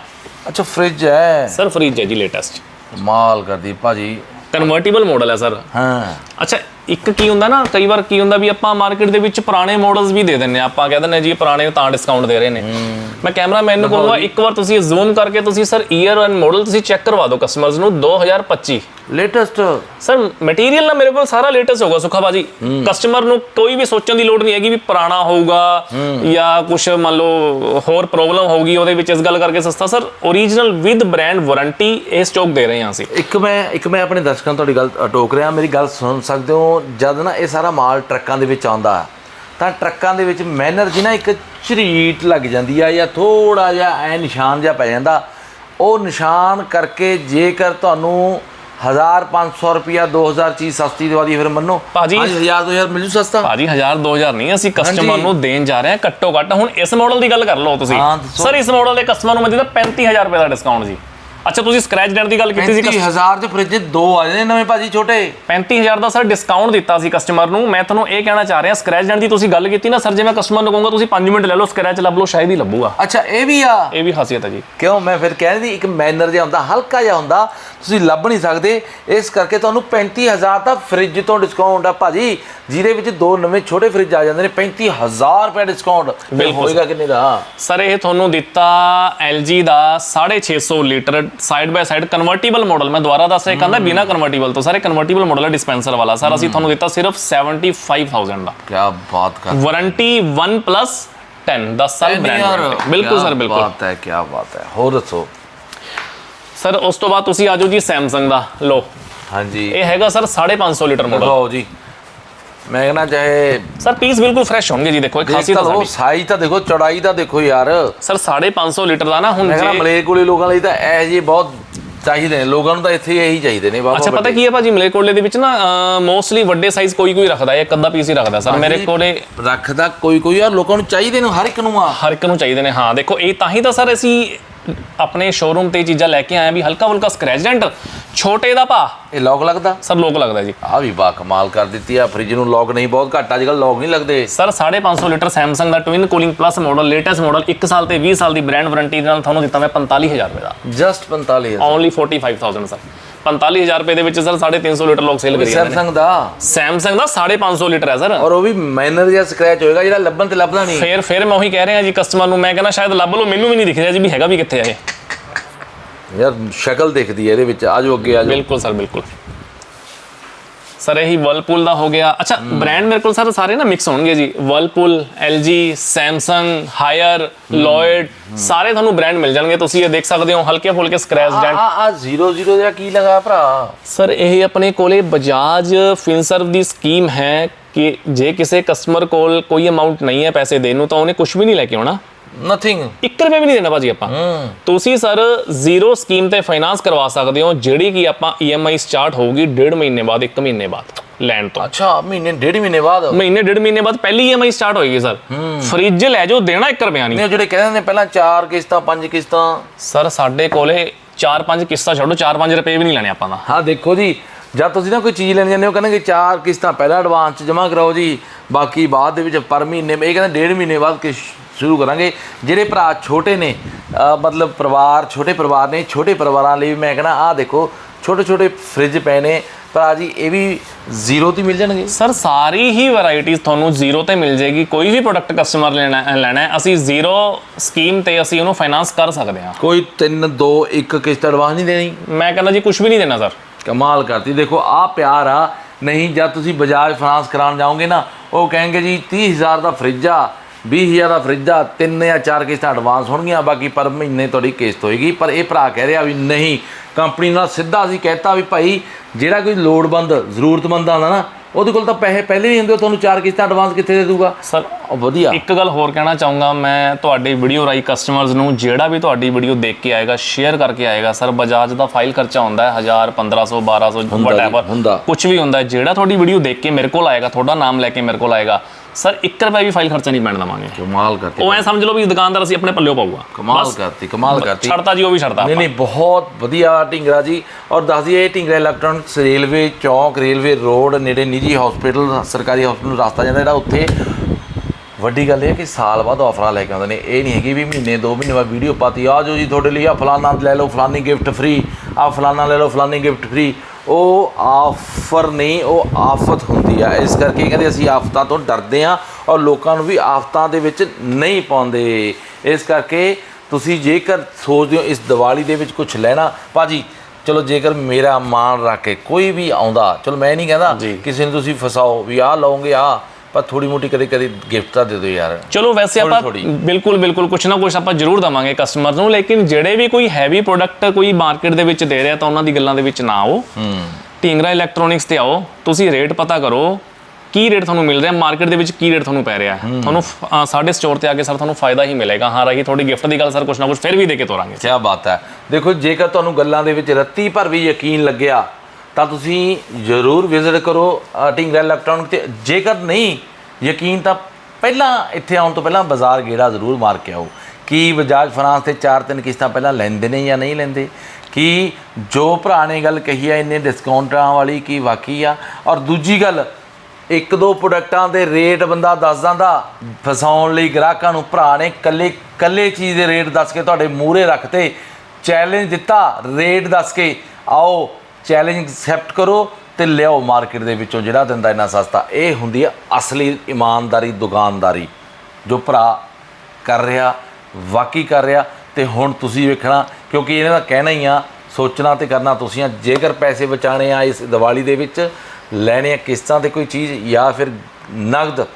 ਅੱਛਾ ਫ੍ਰਿਜ ਹੈ ਸਰ ਫ੍ਰਿਜ ਹੈ ਜੀ ਲੇਟੈਸਟ ਕਮਾਲ ਕਰਦੀ ਭਾਜੀ ਕਨਵਰਟੀਬਲ ਮਾਡਲ ਹੈ ਸਰ ਹਾਂ ਅੱਛਾ ਇੱਕ ਕੀ ਹੁੰਦਾ ਨਾ ਕਈ ਵਾਰ ਕੀ ਹੁੰਦਾ ਵੀ ਆਪਾਂ ਮਾਰਕੀਟ ਦੇ ਵਿੱਚ ਪੁਰਾਣੇ ਮਾਡਲਸ ਵੀ ਦੇ ਦਿੰਨੇ ਆ ਆਪਾਂ ਕਹਿ ਦਿੰਨੇ ਜੀ ਪੁਰਾਣੇ ਤਾਂ ਡਿਸਕਾਊਂਟ ਦੇ ਰਹੇ ਨੇ। ਮੈਂ ਕੈਮਰਾਮੈਨ ਨੂੰ ਕਹੂੰਗਾ ਇੱਕ ਵਾਰ ਤੁਸੀਂ ਜ਼ੂਮ ਕਰਕੇ ਤੁਸੀਂ ਸਰ ਈਅਰ ਐਂਡ ਮਾਡਲ ਤੁਸੀਂ ਚੈੱਕ ਕਰਵਾ ਦਿਓ ਕਸਟਮਰਸ ਨੂੰ 2025 ਲੇਟੈਸਟ ਸਰ ਮਟੀਰੀਅਲ ਨਾ ਮੇਰੇ ਕੋਲ ਸਾਰਾ ਲੇਟੈਸਟ ਹੋਊਗਾ ਸੁਖਾ ਬਾਜੀ ਕਸਟਮਰ ਨੂੰ ਕੋਈ ਵੀ ਸੋਚਣ ਦੀ ਲੋੜ ਨਹੀਂ ਹੈਗੀ ਵੀ ਪੁਰਾਣਾ ਹੋਊਗਾ ਜਾਂ ਕੁਝ ਮੰਨ ਲਓ ਹੋਰ ਪ੍ਰੋਬਲਮ ਹੋਊਗੀ ਉਹਦੇ ਵਿੱਚ ਇਸ ਗੱਲ ਕਰਕੇ ਸਸਤਾ। Sir original with brand warranty ਇਹ ਸਟਾਕ ਦੇ ਰਹੇ ਹਾਂ ਅਸੀਂ। ਇੱਕ ਮੈਂ ਇੱਕ ਮੈਂ ਆਪਣੇ ਦਰਸ਼ਕਾਂ ਤੁਹਾਡੀ ਗੱਲ ਟੋਕ ਰਿਹਾ। ਮੇਰੀ ਗੱਲ ਸੁਣ ਸਕਦੇ ਹੋ ਜਦ ਨਾ ਇਹ ਸਾਰਾ ਮਾਲ ਟਰੱਕਾਂ ਦੇ ਵਿੱਚ ਆਉਂਦਾ ਤਾਂ ਟਰੱਕਾਂ ਦੇ ਵਿੱਚ ਮੈਨਰ ਜੀ ਨਾ ਇੱਕ ਝਰੀਟ ਲੱਗ ਜਾਂਦੀ ਆ ਜਾਂ ਥੋੜਾ ਜਿਹਾ ਐ ਨਿਸ਼ਾਨ ਜਿਹਾ ਪੈ ਜਾਂਦਾ। ਉਹ ਨਿਸ਼ਾਨ ਕਰਕੇ ਜੇਕਰ ਤੁਹਾਨੂੰ 1500 ਰੁਪਿਆ 2000 ਚੀਜ਼ ਸਸਤੀ ਦਵਾ ਦੀ ਫਿਰ ਮੰਨੋ। ਭਾਜੀ- 1000 2000 ਮਿਲ ਜੂ ਸਸਤਾ। ਭਾਜੀ 1000 2000 ਨਹੀਂ ਅਸੀਂ ਕਸਟਮਰ। ਨੂੰ ਦੇਣ ਜਾ ਰਹੇ ਹਾਂ ਘੱਟੋ ਘੱਟ। ਹੁਣ ਇਸ ਮਾਡਲ ਦੀ ਗੱਲ ਕਰ ਲਓ ਤੁਸੀਂ। ਸਰ ਇਸ ਮਾਡਲ ਦੇ ਕਸਟਮਰ ਨੂੰ ਮੈਂ ਦਿੱਤਾ 35000 ਰੁਪਏ ਦਾ ਡਿਸਕਾਊਂਟ ਜੀ। ਅੱਛਾ ਤੁਸੀਂ ਸਕ੍ਰੈਚ ਡੈਂਟ ਦੀ ਗੱਲ ਕੀਤੀ ਸੀ 35000 ਦੇ ਫ੍ਰਿਜ ਦੋ ਆ ਜਾਂਦੇ ਨਵੇਂ ਭਾਜੀ ਛੋਟੇ। 35000 ਦਾ ਸਰ ਡਿਸਕਾਊਂਟ ਦਿੱਤਾ ਸੀ ਕਸਟਮਰ ਨੂੰ। ਮੈਂ ਤੁਹਾਨੂੰ ਇਹ ਕਹਿਣਾ ਚਾਹ ਰਿਹਾ ਸਕ੍ਰੈਚ ਡੈਂਟ ਦੀ ਤੁਸੀਂ ਗੱਲ ਕੀਤੀ ਨਾ ਸਰ ਜੇ ਮੈਂ ਕਸਟਮਰ ਨੂੰ ਕਹੂੰਗਾ ਤੁਸੀਂ 5 ਮਿੰਟ ਲੈ ਲਓ ਸਕ੍ਰੈਚ ਲੱਭ ਲਓ ਸ਼ਾਇਦ ਹੀ ਲੱਭੂਗਾ। ਅੱਛਾ ਇਹ ਵੀ ਆ? ਇਹ ਵੀ ਖਾਸੀਅਤ ਹੈ ਜੀ। ਕਿਉਂ? ਮੈਂ ਫਿਰ ਕਹਿ ਰਹੀ ਇੱਕ ਮੈਨਰ ਜਿਹਾ ਹੁੰਦਾ ਹਲਕਾ ਜਿਹਾ ਹੁੰਦਾ ਤੁਸੀਂ ਲੱਭ ਨਹੀਂ ਸਕਦੇ। ਇਸ ਕਰਕੇ ਤੁਹਾਨੂੰ 35000 ਦਾ ਫ੍ਰਿਜ ਤੋਂ ਡਿਸਕਾਊਂਟ ਆ ਭਾਜੀ ਜਿਹਦੇ ਵਿੱਚ ਦੋ ਨਵੇਂ ਛੋਟੇ ਫ੍ਰਿਜ ਆ ਜਾਂਦੇ ਨੇ 35000 ਰੁਪਏ ਡਿਸਕਾਊਂਟ ਹੋਏਗਾ ਕਿੰਨੇ ਦਾ? ਸਰ ਇਹ ਤੁਹਾਨੂੰ ਦਿੱਤਾ LG ਦਾ 650 litre side by side convertible model ਮੈਂ ਦੁਬਾਰਾ ਦੱਸ ਰਿਹਾ ਕਹਿੰਦਾ ਬਿਨਾ ਕਨਵਰਟੀਬਲ ਤੋਂ ਸਾਰੇ ਕਨਵਰਟੀਬਲ ਮਾਡਲ ਹੈ ਡਿਸਪੈਂਸਰ ਵਾਲਾ। ਸਰ ਅਸੀਂ ਤੁਹਾਨੂੰ ਦਿੱਤਾ ਸਿਰਫ 75000 ਦਾ। ਕੀ ਬਾਤ ਕਰ ਵਾਰੰਟੀ 1 10 10 ਸਾਲ ਬ੍ਰਾਂਡ ਬਿਲਕੁਲ ਸਰ ਬਿਲਕੁਲ। ਬਾਤ ਹੈ ਕੀ ਬਾਤ ਹੈ। ਹੋਰ ਦੱਸੋ। ਸਰ ਉਸ ਤੋਂ ਬਾਅਦ ਤੁਸੀਂ ਆ ਜਾਓ ਜੀ Samsung ਦਾ। ਲੋ ਹਾਂਜੀ। ਇਹ ਹੈਗਾ ਸਰ 550 ਲੀਟਰ ਮਾਡਲ ਦਿਖਾਓ ਜੀ। ਮੈਂ ਕਹਿੰਦਾ ਚਾਹੇ ਸਰ ਪੀਸ ਬਿਲਕੁਲ ਫਰੈਸ਼ ਹੋਣਗੇ ਜੀ ਦੇਖੋ ਇਹ ਦੇਖ ਖਾਸੀਅਤ ਤਾਂ ਹੈ ਲਓ ਸਾਡੀ ਸਾਈਜ਼ ਤਾਂ ਦੇਖੋ ਚੌੜਾਈ ਤਾਂ ਦੇਖੋ ਯਾਰ। ਸਰ 550 ਲੀਟਰ ਦਾ ਨਾ ਹੁਣ ਮੈਂ ਕਹਿੰਦਾ ਜੇ ਮਲੇਰਕੋਲੇ ਲੋਕਾਂ ਲਈ ਤਾਂ ਇਹ ਜਿਹੇ ਬਹੁਤ ਚਾਹੀਦੇ ਨੇ ਲੋਕਾਂ ਨੂੰ ਤਾਂ ਇੱਥੇ ਇਹੀ ਚਾਹੀਦੇ ਨੇ ਬਾਬਾ ਅੱਛਾ ਪਤਾ ਕੀ ਹੈ ਭਾਜੀ ਮਲੇਰਕੋਟਲੇ ਦੇ ਵਿੱਚ ਨਾ ਮੋਸਟਲੀ ਵੱਡੇ ਸਾਈਜ਼ ਕੋਈ ਕੋਈ ਰੱਖਦਾ ਹੈ ਇੱਕ ਅੱਧਾ ਪੀਸ ਹੀ ਰੱਖਦਾ ਸਰ ਮੇਰੇ ਕੋਲੇ ਰੱਖਦਾ ਕੋਈ ਕੋਈ ਯਾਰ ਲੋਕਾਂ ਨੂੰ ਚਾਹੀਦੇ ਨੇ ਹਰ ਇੱਕ ਨੂੰ ਆ। ਹਰ ਇੱਕ ਨੂੰ ਚਾਹੀਦੇ ਨੇ ਹਾਂ ਦੇਖੋ ਇਹ ਤਾਂ ਹੀ ਤਾਂ ਸਰ ਅਸੀਂ ਆਪਣੇ ਸ਼ੋਰੂਮ ਤੇ ਇਹ ਚੀਜ਼ਾਂ ਲੈ ਕੇ ਹਾਂ ਵੀ ਹਲਕਾ ਫੁਲਕਾ ਸਕ੍ਰੈਚ ਡੈਂਟ ਛੋਟੇ ਦਾ ਭਾ ਇਹ ਲੌਕ ਲੱਗਦਾ? ਸਰ ਲੋਕ ਲੱਗਦਾ ਜੀ। ਆ ਵੀ ਬਾ ਕਮਾਲ ਕਰ ਦਿੱਤੀ ਆ। ਫ੍ਰਿਜ ਨੂੰ ਲੌਕ ਨਹੀਂ ਬਹੁਤ ਘੱਟ ਅੱਜ ਕੱਲ ਲੌਕ ਨਹੀਂ ਲੱਗਦੇ। ਸਰ 550 ਲੀਟਰ Samsung ਦਾ twin cooling plus model latest model 1 ਸਾਲ ਤੇ 20 ਸਾਲ ਦੀ ਬ੍ਰਾਂਡ ਵਾਰੰਟੀ ਨਾਲ ਤੁਹਾਨੂੰ ਦਿੱਤਾ ਮੈਂ 45000 ਰੁਪਏ ਦਾ। ਜਸਟ 45 ਓਨਲੀ 45000 ਸਰ 45000 ਰੁਪਏ ਦੇ ਵਿੱਚ ਸਰ 350 ਲੀਟਰ ਲੋਕ ਸੇਲ ਕਰੀ ਜਾਂਦੇ ਨੇ। ਸੈਮਸੰਗ ਦਾ? Samsung ਦਾ 550 ਲੀਟਰ ਹੈ ਸਰ। ਔਰ ਉਹ ਵੀ ਮਾਈਨਰ ਜਿਹਾ ਸਕ੍ਰੈਚ ਹੋਏਗਾ ਜਿਹੜਾ ਲੱਭਣ ਤੇ ਲੱਭਦਾ ਨਹੀਂ। ਫਿਰ ਫਿਰ ਮੈਂ ਉਹੀ ਕਹਿ ਰਿਹਾ ਜੀ ਕਸਟਮਰ ਨੂੰ ਮੈਂ ਕਹਿੰਦਾ ਸ਼ਾਇਦ ਲੱਭ ਲਓ ਮੈਨੂੰ ਵੀ ਨਹੀਂ ਦਿਖ ਰਿਹਾ ਜੀ ਵੀ ਹੈਗਾ ਵੀ ਕਿੱਥੇ ਆ ਇਹ। ਯਾਰ ਸ਼ਕਲ ਦਿਖਦੀ ਹੈ ਇਹਦੇ ਵਿੱਚ। ਆਜੋ ਅੱਗੇ ਆਜੋ ਬਿਲਕੁਲ ਸਰ ਬਿਲਕੁਲ। ਸਰ ਇਹੀ ਵਰਲਪੂਲ ਦਾ ਹੋ ਗਿਆ। ਅੱਛਾ ਬ੍ਰਾਂਡ ਮੇਰੇ ਕੋਲ ਸਰ ਸਾਰੇ ਨਾ ਮਿਕਸ ਹੋਣਗੇ ਜੀ। Whirlpool LG Samsung Haier Lloyd ਸਾਰੇ ਤੁਹਾਨੂੰ ਬ੍ਰਾਂਡ ਮਿਲ ਜਾਣਗੇ। ਤੁਸੀਂ ਇਹ ਦੇਖ ਸਕਦੇ ਹੋ ਹਲਕੇ ਫੁਲਕੇ ਸਕ੍ਰੈਚ ਡੈਂਟ ਆ ਆ 00 ਜਿਹਾ ਕੀ ਲਗਾ ਭਰਾ? ਸਰ ਇਹ ਆਪਣੇ ਕੋਲੇ ਬਜਾਜ ਫਿਨਸਰਵ ਦੀ ਸਕੀਮ ਹੈ ਕਿ ਜੇ ਕਿਸੇ ਕਸਟਮਰ ਕੋਲ ਕੋਈ ਅਮਾਉਂਟ ਨਹੀਂ ਹੈ ਪੈਸੇ ਦੇਣ ਨੂੰ ਤਾਂ ਉਹਨੇ ਕੁਝ ਵੀ ਨਹੀਂ ਲੈ ਕੇ ਆਉਣਾ। ਨਥਿੰਗ 1 ਰੁਪਏ ਵੀ ਨਹੀਂ ਦੇਣਾ ਭਾਜੀ ਆਪਾਂ। ਤੁਸੀਂ ਸਰ ਜ਼ੀਰੋ ਸਕੀਮ ਤੇ ਫਾਈਨਾਂਸ ਕਰਵਾ ਸਕਦੇ ਹੋ ਜਿਹੜੀ ਕਿ ਆਪਾਂ EMI ਸਟਾਰਟ ਹੋਊਗੀ ਡੇਢ ਮਹੀਨੇ ਬਾਅਦ 1 ਮਹੀਨੇ ਬਾਅਦ ਲੈਣ ਤੋਂ। ਅੱਛਾ ਮਹੀਨੇ ਡੇਢ ਮਹੀਨੇ ਬਾਅਦ? ਮਹੀਨੇ ਡੇਢ ਮਹੀਨੇ ਬਾਅਦ ਪਹਿਲੀ ਈਐਮਆਈ ਸਟਾਰਟ ਹੋਏਗੀ ਸਰ। ਫ੍ਰਿਜ ਲੈ ਜਾਓ ਦੇਣਾ 1 ਰੁਪਿਆ ਨਹੀਂ। ਜਿਹੜੇ ਕਹਿੰਦੇ ਨੇ ਪਹਿਲਾਂ ਚਾਰ ਕਿਸ਼ਤਾਂ ਪੰਜ ਕਿਸ਼ਤਾਂ। ਸਰ ਸਾਡੇ ਕੋਲੇ 4-5 ਕਿਸ਼ਤਾਂ ਛੱਡੋ 4-5 ਰੁਪਏ ਵੀ ਨਹੀਂ ਲੈਣੇ ਆਪਾਂ ਤਾਂ ਹਾਂ ਦੇਖੋ ਜੀ ਜਦ ਤੁਸੀਂ ਨਾ ਕੋਈ ਚੀਜ਼ ਲੈਣ ਜਾਂਦੇ ਹੋ ਕਹਿੰਦੇ ਕਿ ਚਾਰ ਕਿਸ਼ਤਾਂ ਪਹਿਲਾਂ ਐਡਵਾਂਸ ਚ ਜਮ੍ਹਾਂ ਕਰਾਓ ਜੀ ਬਾਕੀ ਬਾਅਦ ਦੇ ਵਿੱਚ ਪਰ ਮਹੀਨੇ ਇਹ ਕਹਿੰਦੇ ਡੇਢ ਮਹੀਨੇ ਬਾਅਦ ਕਿਸ਼ ਸ਼ੁਰੂ ਕਰਾਂਗੇ। ਜਿਹੜੇ ਭਰਾ ਛੋਟੇ ਨੇ ਮਤਲਬ ਪਰਿਵਾਰ ਛੋਟੇ ਪਰਿਵਾਰ ਨੇ ਛੋਟੇ ਪਰਿਵਾਰਾਂ ਲਈ ਮੈਂ ਕਹਿੰਦਾ ਆਹ ਦੇਖੋ ਛੋਟੇ ਛੋਟੇ ਫ੍ਰਿਜ ਪਏ ਨੇ। ਭਰਾ ਜੀ ਇਹ ਵੀ ਜ਼ੀਰੋ ਤੇ ਮਿਲ ਜਾਣਗੇ? ਸਰ ਸਾਰੀ ਹੀ ਵੈਰਾਈਟੀਆਂ ਤੁਹਾਨੂੰ ਜ਼ੀਰੋ ਤੇ ਮਿਲ ਜੇਗੀ ਕੋਈ ਵੀ ਪ੍ਰੋਡਕਟ ਕਸਟਮਰ ਲੈਣਾ ਲੈਣਾ ਹੈ ਅਸੀਂ ਜ਼ੀਰੋ ਸਕੀਮ ਤੇ ਅਸੀਂ ਉਹਨੂੰ ਫਾਈਨਾਂਸ ਕਰ ਸਕਦੇ ਹਾਂ। ਕੋਈ 3 2 1 ਕਿਸ਼ਤ ਐਡਵਾਂਸ ਨਹੀਂ ਦੇਣੀ? ਮੈਂ ਕਹਿੰਦਾ ਜੀ ਕੁਝ ਵੀ ਨਹੀਂ ਦੇਣਾ ਸਰ। ਕਮਾਲ ਕਰਤੀ। ਦੇਖੋ ਆ ਪਿਆਰ ਆ। ਨਹੀਂ ਜਦ ਤੁਸੀਂ ਬਜਾਜ ਫਾਈਨਾਂਸ ਕਰਾਉਣ ਜਾਓਗੇ ਨਾ ਉਹ ਕਹਿਣਗੇ ਜੀ 30000 ਦਾ ਫਰਿੱਜ ਆ। 20000 ਦਾ ਫਰਿੱਜ ਆ ਤਿੰਨ ਜਾਂ ਚਾਰ ਕਿਸ਼ਤਾਂ ਐਡਵਾਂਸ ਹੋਣਗੀਆਂ ਬਾਕੀ ਪਰ ਮਹੀਨੇ ਤੁਹਾਡੀ ਕਿਸ਼ਤ ਹੋਏਗੀ। ਪਰ ਇਹ ਭਰਾ ਕਹਿ ਰਿਹਾ ਵੀ ਨਹੀਂ ਕੰਪਨੀ ਨਾਲ ਸਿੱਧਾ ਅਸੀਂ ਕਹਿਤਾ ਵੀ ਭਾਈ ਜਿਹੜਾ ਕੋਈ ਲੋੜਵੰਦ ਜ਼ਰੂਰਤਮੰਦ ਆਉਂਦਾ ਨਾ ਉਹਦੇ ਕੋਲ ਤਾਂ ਪੈਸੇ ਪਹਿਲੇ ਹੀ ਹੁੰਦੇ ਉਹ ਤੁਹਾਨੂੰ ਚਾਰ ਕਿਸ਼ਤਾਂ ਐਡਵਾਂਸ ਕਿੱਥੇ ਦੇ ਦੂਗਾ? ਸਰ ਵਧੀਆ। ਇੱਕ ਗੱਲ ਹੋਰ ਕਹਿਣਾ ਚਾਹੂੰਗਾ ਮੈਂ ਤੁਹਾਡੀ ਵੀਡੀਓ ਰਾਈ ਕਸਟਮਰਸ ਨੂੰ ਜਿਹੜਾ ਵੀ ਤੁਹਾਡੀ ਵੀਡੀਓ ਦੇਖ ਕੇ ਆਏਗਾ ਸ਼ੇਅਰ ਕਰਕੇ ਆਏਗਾ ਸਰ ਬਜਾਜ ਦਾ ਫਾਈਲ ਖਰਚਾ ਹੁੰਦਾ ਹੈ 1000 1500 1200 ਜੀ, ਵਟਐਵਰ। ਕੁਝ ਵੀ ਹੁੰਦਾ ਜਿਹੜਾ ਤੁਹਾਡੀ ਵੀਡੀਓ ਦੇਖ ਕੇ ਮੇਰੇ ਕੋਲ ਆਏਗਾ ਤੁਹਾਡਾ ਨਾਮ ਲੈ ਕੇ ਮੇਰੇ ਕੋਲ ਆਏਗਾ ਸਰ 1 ਰੁਪਏ ਵੀ ਫਾਈਲ ਖਰਚਾ ਨਹੀਂ ਪੈਣ ਦਵਾਂਗੇ। ਕਮਾਲ ਕਰਤੀ ਉਹ ਐ ਸਮਝ ਲਓ ਵੀ ਦੁਕਾਨਦਾਰ ਅਸੀਂ ਆਪਣੇ ਪੱਲਿਓ ਪਾਊਗਾ। ਕਮਾਲ ਕਰਤੀ ਕਮਾਲ ਕਰਤੀ। ਛੱਡਤਾ ਜੀ ਉਹ ਵੀ ਛੱਡਤਾ ਨਹੀਂ ਨਹੀਂ ਬਹੁਤ ਵਧੀਆ ਢਿੰਗਰਾ ਜੀ। ਔਰ ਦੱਸ ਦਈਏ ਇਹ ਢਿੰਗਰਾ ਇਲੈਕਟ੍ਰੋਨਿਕਸ ਰੇਲਵੇ ਚੌਕ ਰੇਲਵੇ ਰੋਡ ਨੇੜੇ ਨਿੱਜੀ ਹਸਪੀਟਲ ਸਰਕਾਰੀ ਹਸਪੀਟਲ ਰਸਤਾ ਜਾਂਦਾ ਜਿਹੜਾ ਉੱਥੇ। ਵੱਡੀ ਗੱਲ ਇਹ ਹੈ ਕਿ ਸਾਲ ਬਾਅਦ ਆਫਰਾਂ ਲੈ ਕੇ ਆਉਂਦੇ ਨੇ। ਇਹ ਨਹੀਂ ਹੈਗੀ ਵੀ ਮਹੀਨੇ ਦੋ ਮਹੀਨੇ ਬਾਅਦ ਵੀਡੀਓ ਪਾਤੀ ਆ ਜੋ ਜੀ ਤੁਹਾਡੇ ਲਈ ਆ ਫਲਾਨਾ ਲੈ ਲਓ ਫਲਾਨੀ ਗਿਫਟ ਫ੍ਰੀ ਆ ਫਲਾਨਾ ਲੈ ਲਓ ਫਲਾਨੀ ਗਿਫਟ ਫ੍ਰੀ ਉਹ ਆਫਰ ਨਹੀਂ ਉਹ ਆਫਤ ਹੁੰਦੀ ਆ। ਇਸ ਕਰਕੇ ਕਹਿੰਦੇ ਅਸੀਂ ਆਫਤਾਂ ਤੋਂ ਡਰਦੇ ਆ ਔਰ ਲੋਕਾਂ ਨੂੰ ਵੀ ਆਫਤਾਂ ਦੇ ਵਿੱਚ ਨਹੀਂ ਪਾਉਂਦੇ। ਇਸ ਕਰਕੇ ਤੁਸੀਂ ਜੇਕਰ ਸੋਚਦੇ ਹੋ ਇਸ ਦੀਵਾਲੀ ਦੇ ਵਿੱਚ ਕੁਝ ਲੈਣਾ ਭਾਜੀ ਚਲੋ ਜੇਕਰ ਮੇਰਾ ਮਾਨ ਰੱਖ ਕੇ ਕੋਈ ਵੀ ਆਉਂਦਾ ਚਲੋ ਮੈਂ ਨਹੀਂ ਕਹਿੰਦਾ। ਕਿਸੇ ਨੂੰ ਤੁਸੀਂ ਫਸਾਓ ਵੀ ਆਹ ਲਓਗੇ ਆ ਪਰ ਥੋੜੀ ਮੋਟੀ ਕਦੇ ਕਦੇ ਗਿਫਟ ਤਾਂ ਦੇ ਦਿਓ ਯਾਰ। ਚਲੋ ਵੈਸੇ ਆਪਾਂ। ਬਿਲਕੁਲ ਬਿਲਕੁਲ ਕੁਛ ਨਾ ਕੁਛ ਆਪਾਂ ਜ਼ਰੂਰ ਦਵਾਂਗੇ ਕਸਟਮਰ ਨੂੰ ਲੇਕਿਨ ਜਿਹੜੇ ਵੀ ਕੋਈ ਹੈਵੀ ਪ੍ਰੋਡਕਟ ਕੋਈ ਮਾਰਕੀਟ ਦੇ ਵਿੱਚ ਦੇ ਰਿਹਾ ਤਾਂ ਉਹਨਾਂ ਦੀ ਗੱਲਾਂ ਦੇ ਵਿੱਚ ਨਾ ਆਓ। ਹੂੰ। ਢੀਂਗਰਾ ਇਲੈਕਟ੍ਰੋਨਿਕਸ ਤੇ ਆਓ ਤੁਸੀਂ ਰੇਟ ਪਤਾ ਕਰੋ ਕੀ ਰੇਟ ਤੁਹਾਨੂੰ ਮਿਲ ਰਿਹਾ ਮਾਰਕੀਟ ਦੇ ਵਿੱਚ ਕੀ ਰੇਟ ਤੁਹਾਨੂੰ ਪੈ ਰਿਹਾ। ਹੈ। ਤੁਹਾਨੂੰ ਸਾਡੇ ਸਟੋਰ ਤੇ ਆ ਕੇ ਸਰ ਤੁਹਾਨੂੰ ਫਾਇਦਾ ਹੀ ਮਿਲੇਗਾ। ਹਾਂ ਰਹੀ ਥੋੜੀ ਗਿਫਟ ਦੀ ਗੱਲ ਸਰ ਕੁਛ ਨਾ ਕੁਛ ਫਿਰ ਵੀ ਦੇ ਕੇ ਤੋਰਾਂਗੇ। ਕੀ ਬਾਤ ਹੈ। ਦੇਖੋ ਜੇਕਰ ਤੁਹਾਨੂੰ ਗੱਲਾਂ ਦੇ ਵਿੱਚ ਰੱਤੀ ਭਰ ਵੀ ਯਕੀਨ ਲੱਗਿਆ ਤਾਂ ਤੁਸੀਂ ਜ਼ਰੂਰ ਵਿਜ਼ਿਟ ਕਰੋ ਅ, ਢਿੰਗਰਾ ਇਲੈਕਟ੍ਰੋਨਿਕ ਤੇ। ਜੇਕਰ ਨਹੀਂ ਯਕੀਨ ਤਾਂ ਪਹਿਲਾਂ ਇੱਥੇ ਆਉਣ ਤੋਂ ਪਹਿਲਾਂ ਬਾਜ਼ਾਰ ਗੇੜਾ ਜ਼ਰੂਰ ਮਾਰ ਕੇ ਆਓ। ਕੀ ਬਜਾਜ ਫਾਈਨਾਂਸ ਤੇ ਚਾਰ ਤਿੰਨ ਕਿਸ਼ਤਾਂ ਪਹਿਲਾਂ ਲੈਂਦੇ ਨੇ ਜਾਂ ਨਹੀਂ ਲੈਂਦੇ? ਕਿ ਜੋ ਭਰਾ ਨੇ ਗੱਲ ਕਹੀ ਆ ਇੰਨੇ ਡਿਸਕਾਊਂਟਾਂ ਵਾਲੀ ਕੀ ਵਾਕਈ ਆ? ਔਰ ਦੂਜੀ ਗੱਲ ਇੱਕ ਦੋ ਪ੍ਰੋਡਕਟਾਂ ਦੇ ਰੇਟ ਬੰਦਾ ਦੱਸ ਦਿੰਦਾ ਫਸਾਉਣ ਲਈ ਗ੍ਰਾਹਕਾਂ ਨੂੰ। ਭਰਾ ਨੇ ਕੱਲੇ ਕੱਲੇ ਚੀਜ਼ ਦੇ ਰੇਟ ਦੱਸ ਕੇ ਤੁਹਾਡੇ ਮੂਹਰੇ ਰੱਖਤੇ ਚੈਲੰਜ ਦਿੱਤਾ ਰੇਟ ਦੱਸ ਕੇ ਆਓ ਚੈਲੰਜ ਐਕਸੈਪਟ ਕਰੋ ਤੇ ਲਿਆਓ ਮਾਰਕੀਟ ਦੇ ਵਿੱਚੋਂ ਜਿਹੜਾ ਦਿੰਦਾ ਇੰਨਾ ਸਸਤਾ। ਇਹ ਹੁੰਦੀ ਹੈ ਅਸਲੀ ਇਮਾਨਦਾਰੀ, ਦੁਕਾਨਦਾਰੀ, ਜੋ ਭਰਾ ਕਰ ਰਿਹਾ ਵਾਕਈ ਕਰ ਰਿਹਾ। ਤੇ ਹੁਣ ਤੁਸੀਂ ਵੇਖਣਾ, ਕਿਉਂਕਿ ਇਹਨਾਂ ਦਾ ਕਹਿਣਾ ਹੀ ਆ, ਸੋਚਣਾ ਤੇ ਕਰਨਾ ਤੁਸੀਂ ਆ, ਜੇਕਰ ਪੈਸੇ ਬਚਾਣੇ ਆ ਇਸ ਦੀਵਾਲੀ ਦੇ ਵਿੱਚ, ਲੈਣੇ ਆ ਕਿਸ਼ਤਾਂ ਤੇ ਕੋਈ ਚੀਜ਼ ਜਾਂ ਫਿਰ ਨਗਦ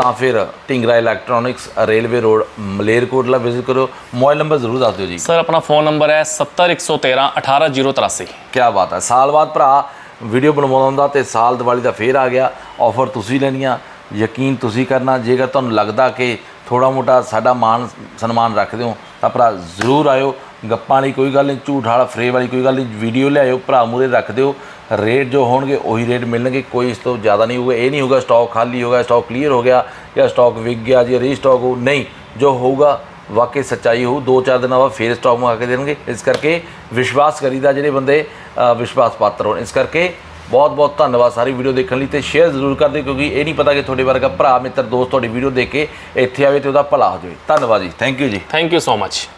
ਤਾਂ ਫਿਰ Dhingra electronics railway road Malerkotla visit ਕਰੋ ਮੋਬਾਈਲ ਨੰਬਰ ਜ਼ਰੂਰ ਦੱਸ ਦਿਓ ਜੀ। ਸਰ ਆਪਣਾ ਫੋਨ ਨੰਬਰ ਹੈ 70113 18083 ਕੀ ਬਾਤ ਹੈ। ਸਾਲ ਬਾਅਦ ਭਰਾ ਵੀਡੀਓ ਬਣਵਾਉਂਦਾ ਹੁੰਦਾ ਤੇ ਸਾਲ ਦੀਵਾਲੀ ਦਾ ਫੇਰ ਆ ਗਿਆ। ਆਫਰ ਤੁਸੀਂ ਲੈਣੀਆਂ ਯਕੀਨ ਤੁਸੀਂ ਕਰਨਾ। ਜੇਕਰ ਤੁਹਾਨੂੰ ਲੱਗਦਾ ਕਿ ਥੋੜਾ ਮੋਟਾ ਸਾਡਾ ਮਾਨ ਸਨਮਾਨ ਰੱਖਦੇ ਹੋ ਤਾਂ ਭਰਾ ਜ਼ਰੂਰ ਆਇਓ। ਗੱਪਾਂ ਵਾਲੀ ਕੋਈ ਗੱਲ ਨਹੀਂ ਝੂਠ ਵਾਲਾ ਫਰੇ ਵਾਲੀ ਕੋਈ ਗੱਲ ਨਹੀਂ। ਵੀਡੀਓ ਲਿਆਇਓ ਭਰਾ ਮੂਰੇ ਰੱਖ ਦਿਓ। ਰੇਟ ਜੋ ਹੋਣਗੇ, ਉਹੀ ਰੇਟ ਮਿਲਣਗੇ। ਕੋਈ ਇਸ ਤੋਂ ਜ਼ਿਆਦਾ ਨਹੀਂ ਹੋਊਗਾ। ਇਹ ਨਹੀਂ ਹੋਊਗਾ ਸਟਾਕ ਖਾਲੀ ਹੋ ਗਿਆ ਸਟਾਕ ਕਲੀਅਰ ਹੋ ਗਿਆ ਜਾਂ ਸਟਾਕ ਵਿਕ ਗਿਆ ਜੀ ਰੀਸਟਾਕ ਹੋ ਨਹੀਂ, ਜੋ ਹੋਊਗਾ, ਵਾਕਈ ਸੱਚਾਈ ਹੋਊ। ਦੋ ਚਾਰ ਦਿਨਾਂ ਬਾਅਦ ਫੇਰ ਸਟਾਕ ਮੰਗਾ ਕੇ ਦੇਣਗੇ। ਇਸ ਕਰਕੇ ਵਿਸ਼ਵਾਸ ਕਰੀਦਾ ਜਿਹੜੇ ਬੰਦੇ ਵਿਸ਼ਵਾਸ ਪਾਤਰ ਹੋਣ। ਇਸ ਕਰਕੇ ਬਹੁਤ ਬਹੁਤ ਧੰਨਵਾਦ ਸਾਰੀ ਵੀਡੀਓ ਦੇਖਣ ਲਈ ਤੇ ਸ਼ੇਅਰ ਜ਼ਰੂਰ ਕਰ ਦਿਓ, ਕਿਉਂਕਿ ਇਹ ਨਹੀਂ ਪਤਾ ਕਿ ਤੁਹਾਡੇ ਵਰਗਾ ਭਰਾ, ਮਿੱਤਰ, ਦੋਸਤ ਤੁਹਾਡੀ ਵੀਡੀਓ ਦੇਖ ਕੇ ਇੱਥੇ ਆਵੇ ਤੇ ਉਹਦਾ ਭਲਾ ਹੋ ਜਾਵੇ। ਧੰਨਵਾਦ ਜੀ। ਥੈਂਕ ਯੂ ਜੀ। Thank you so much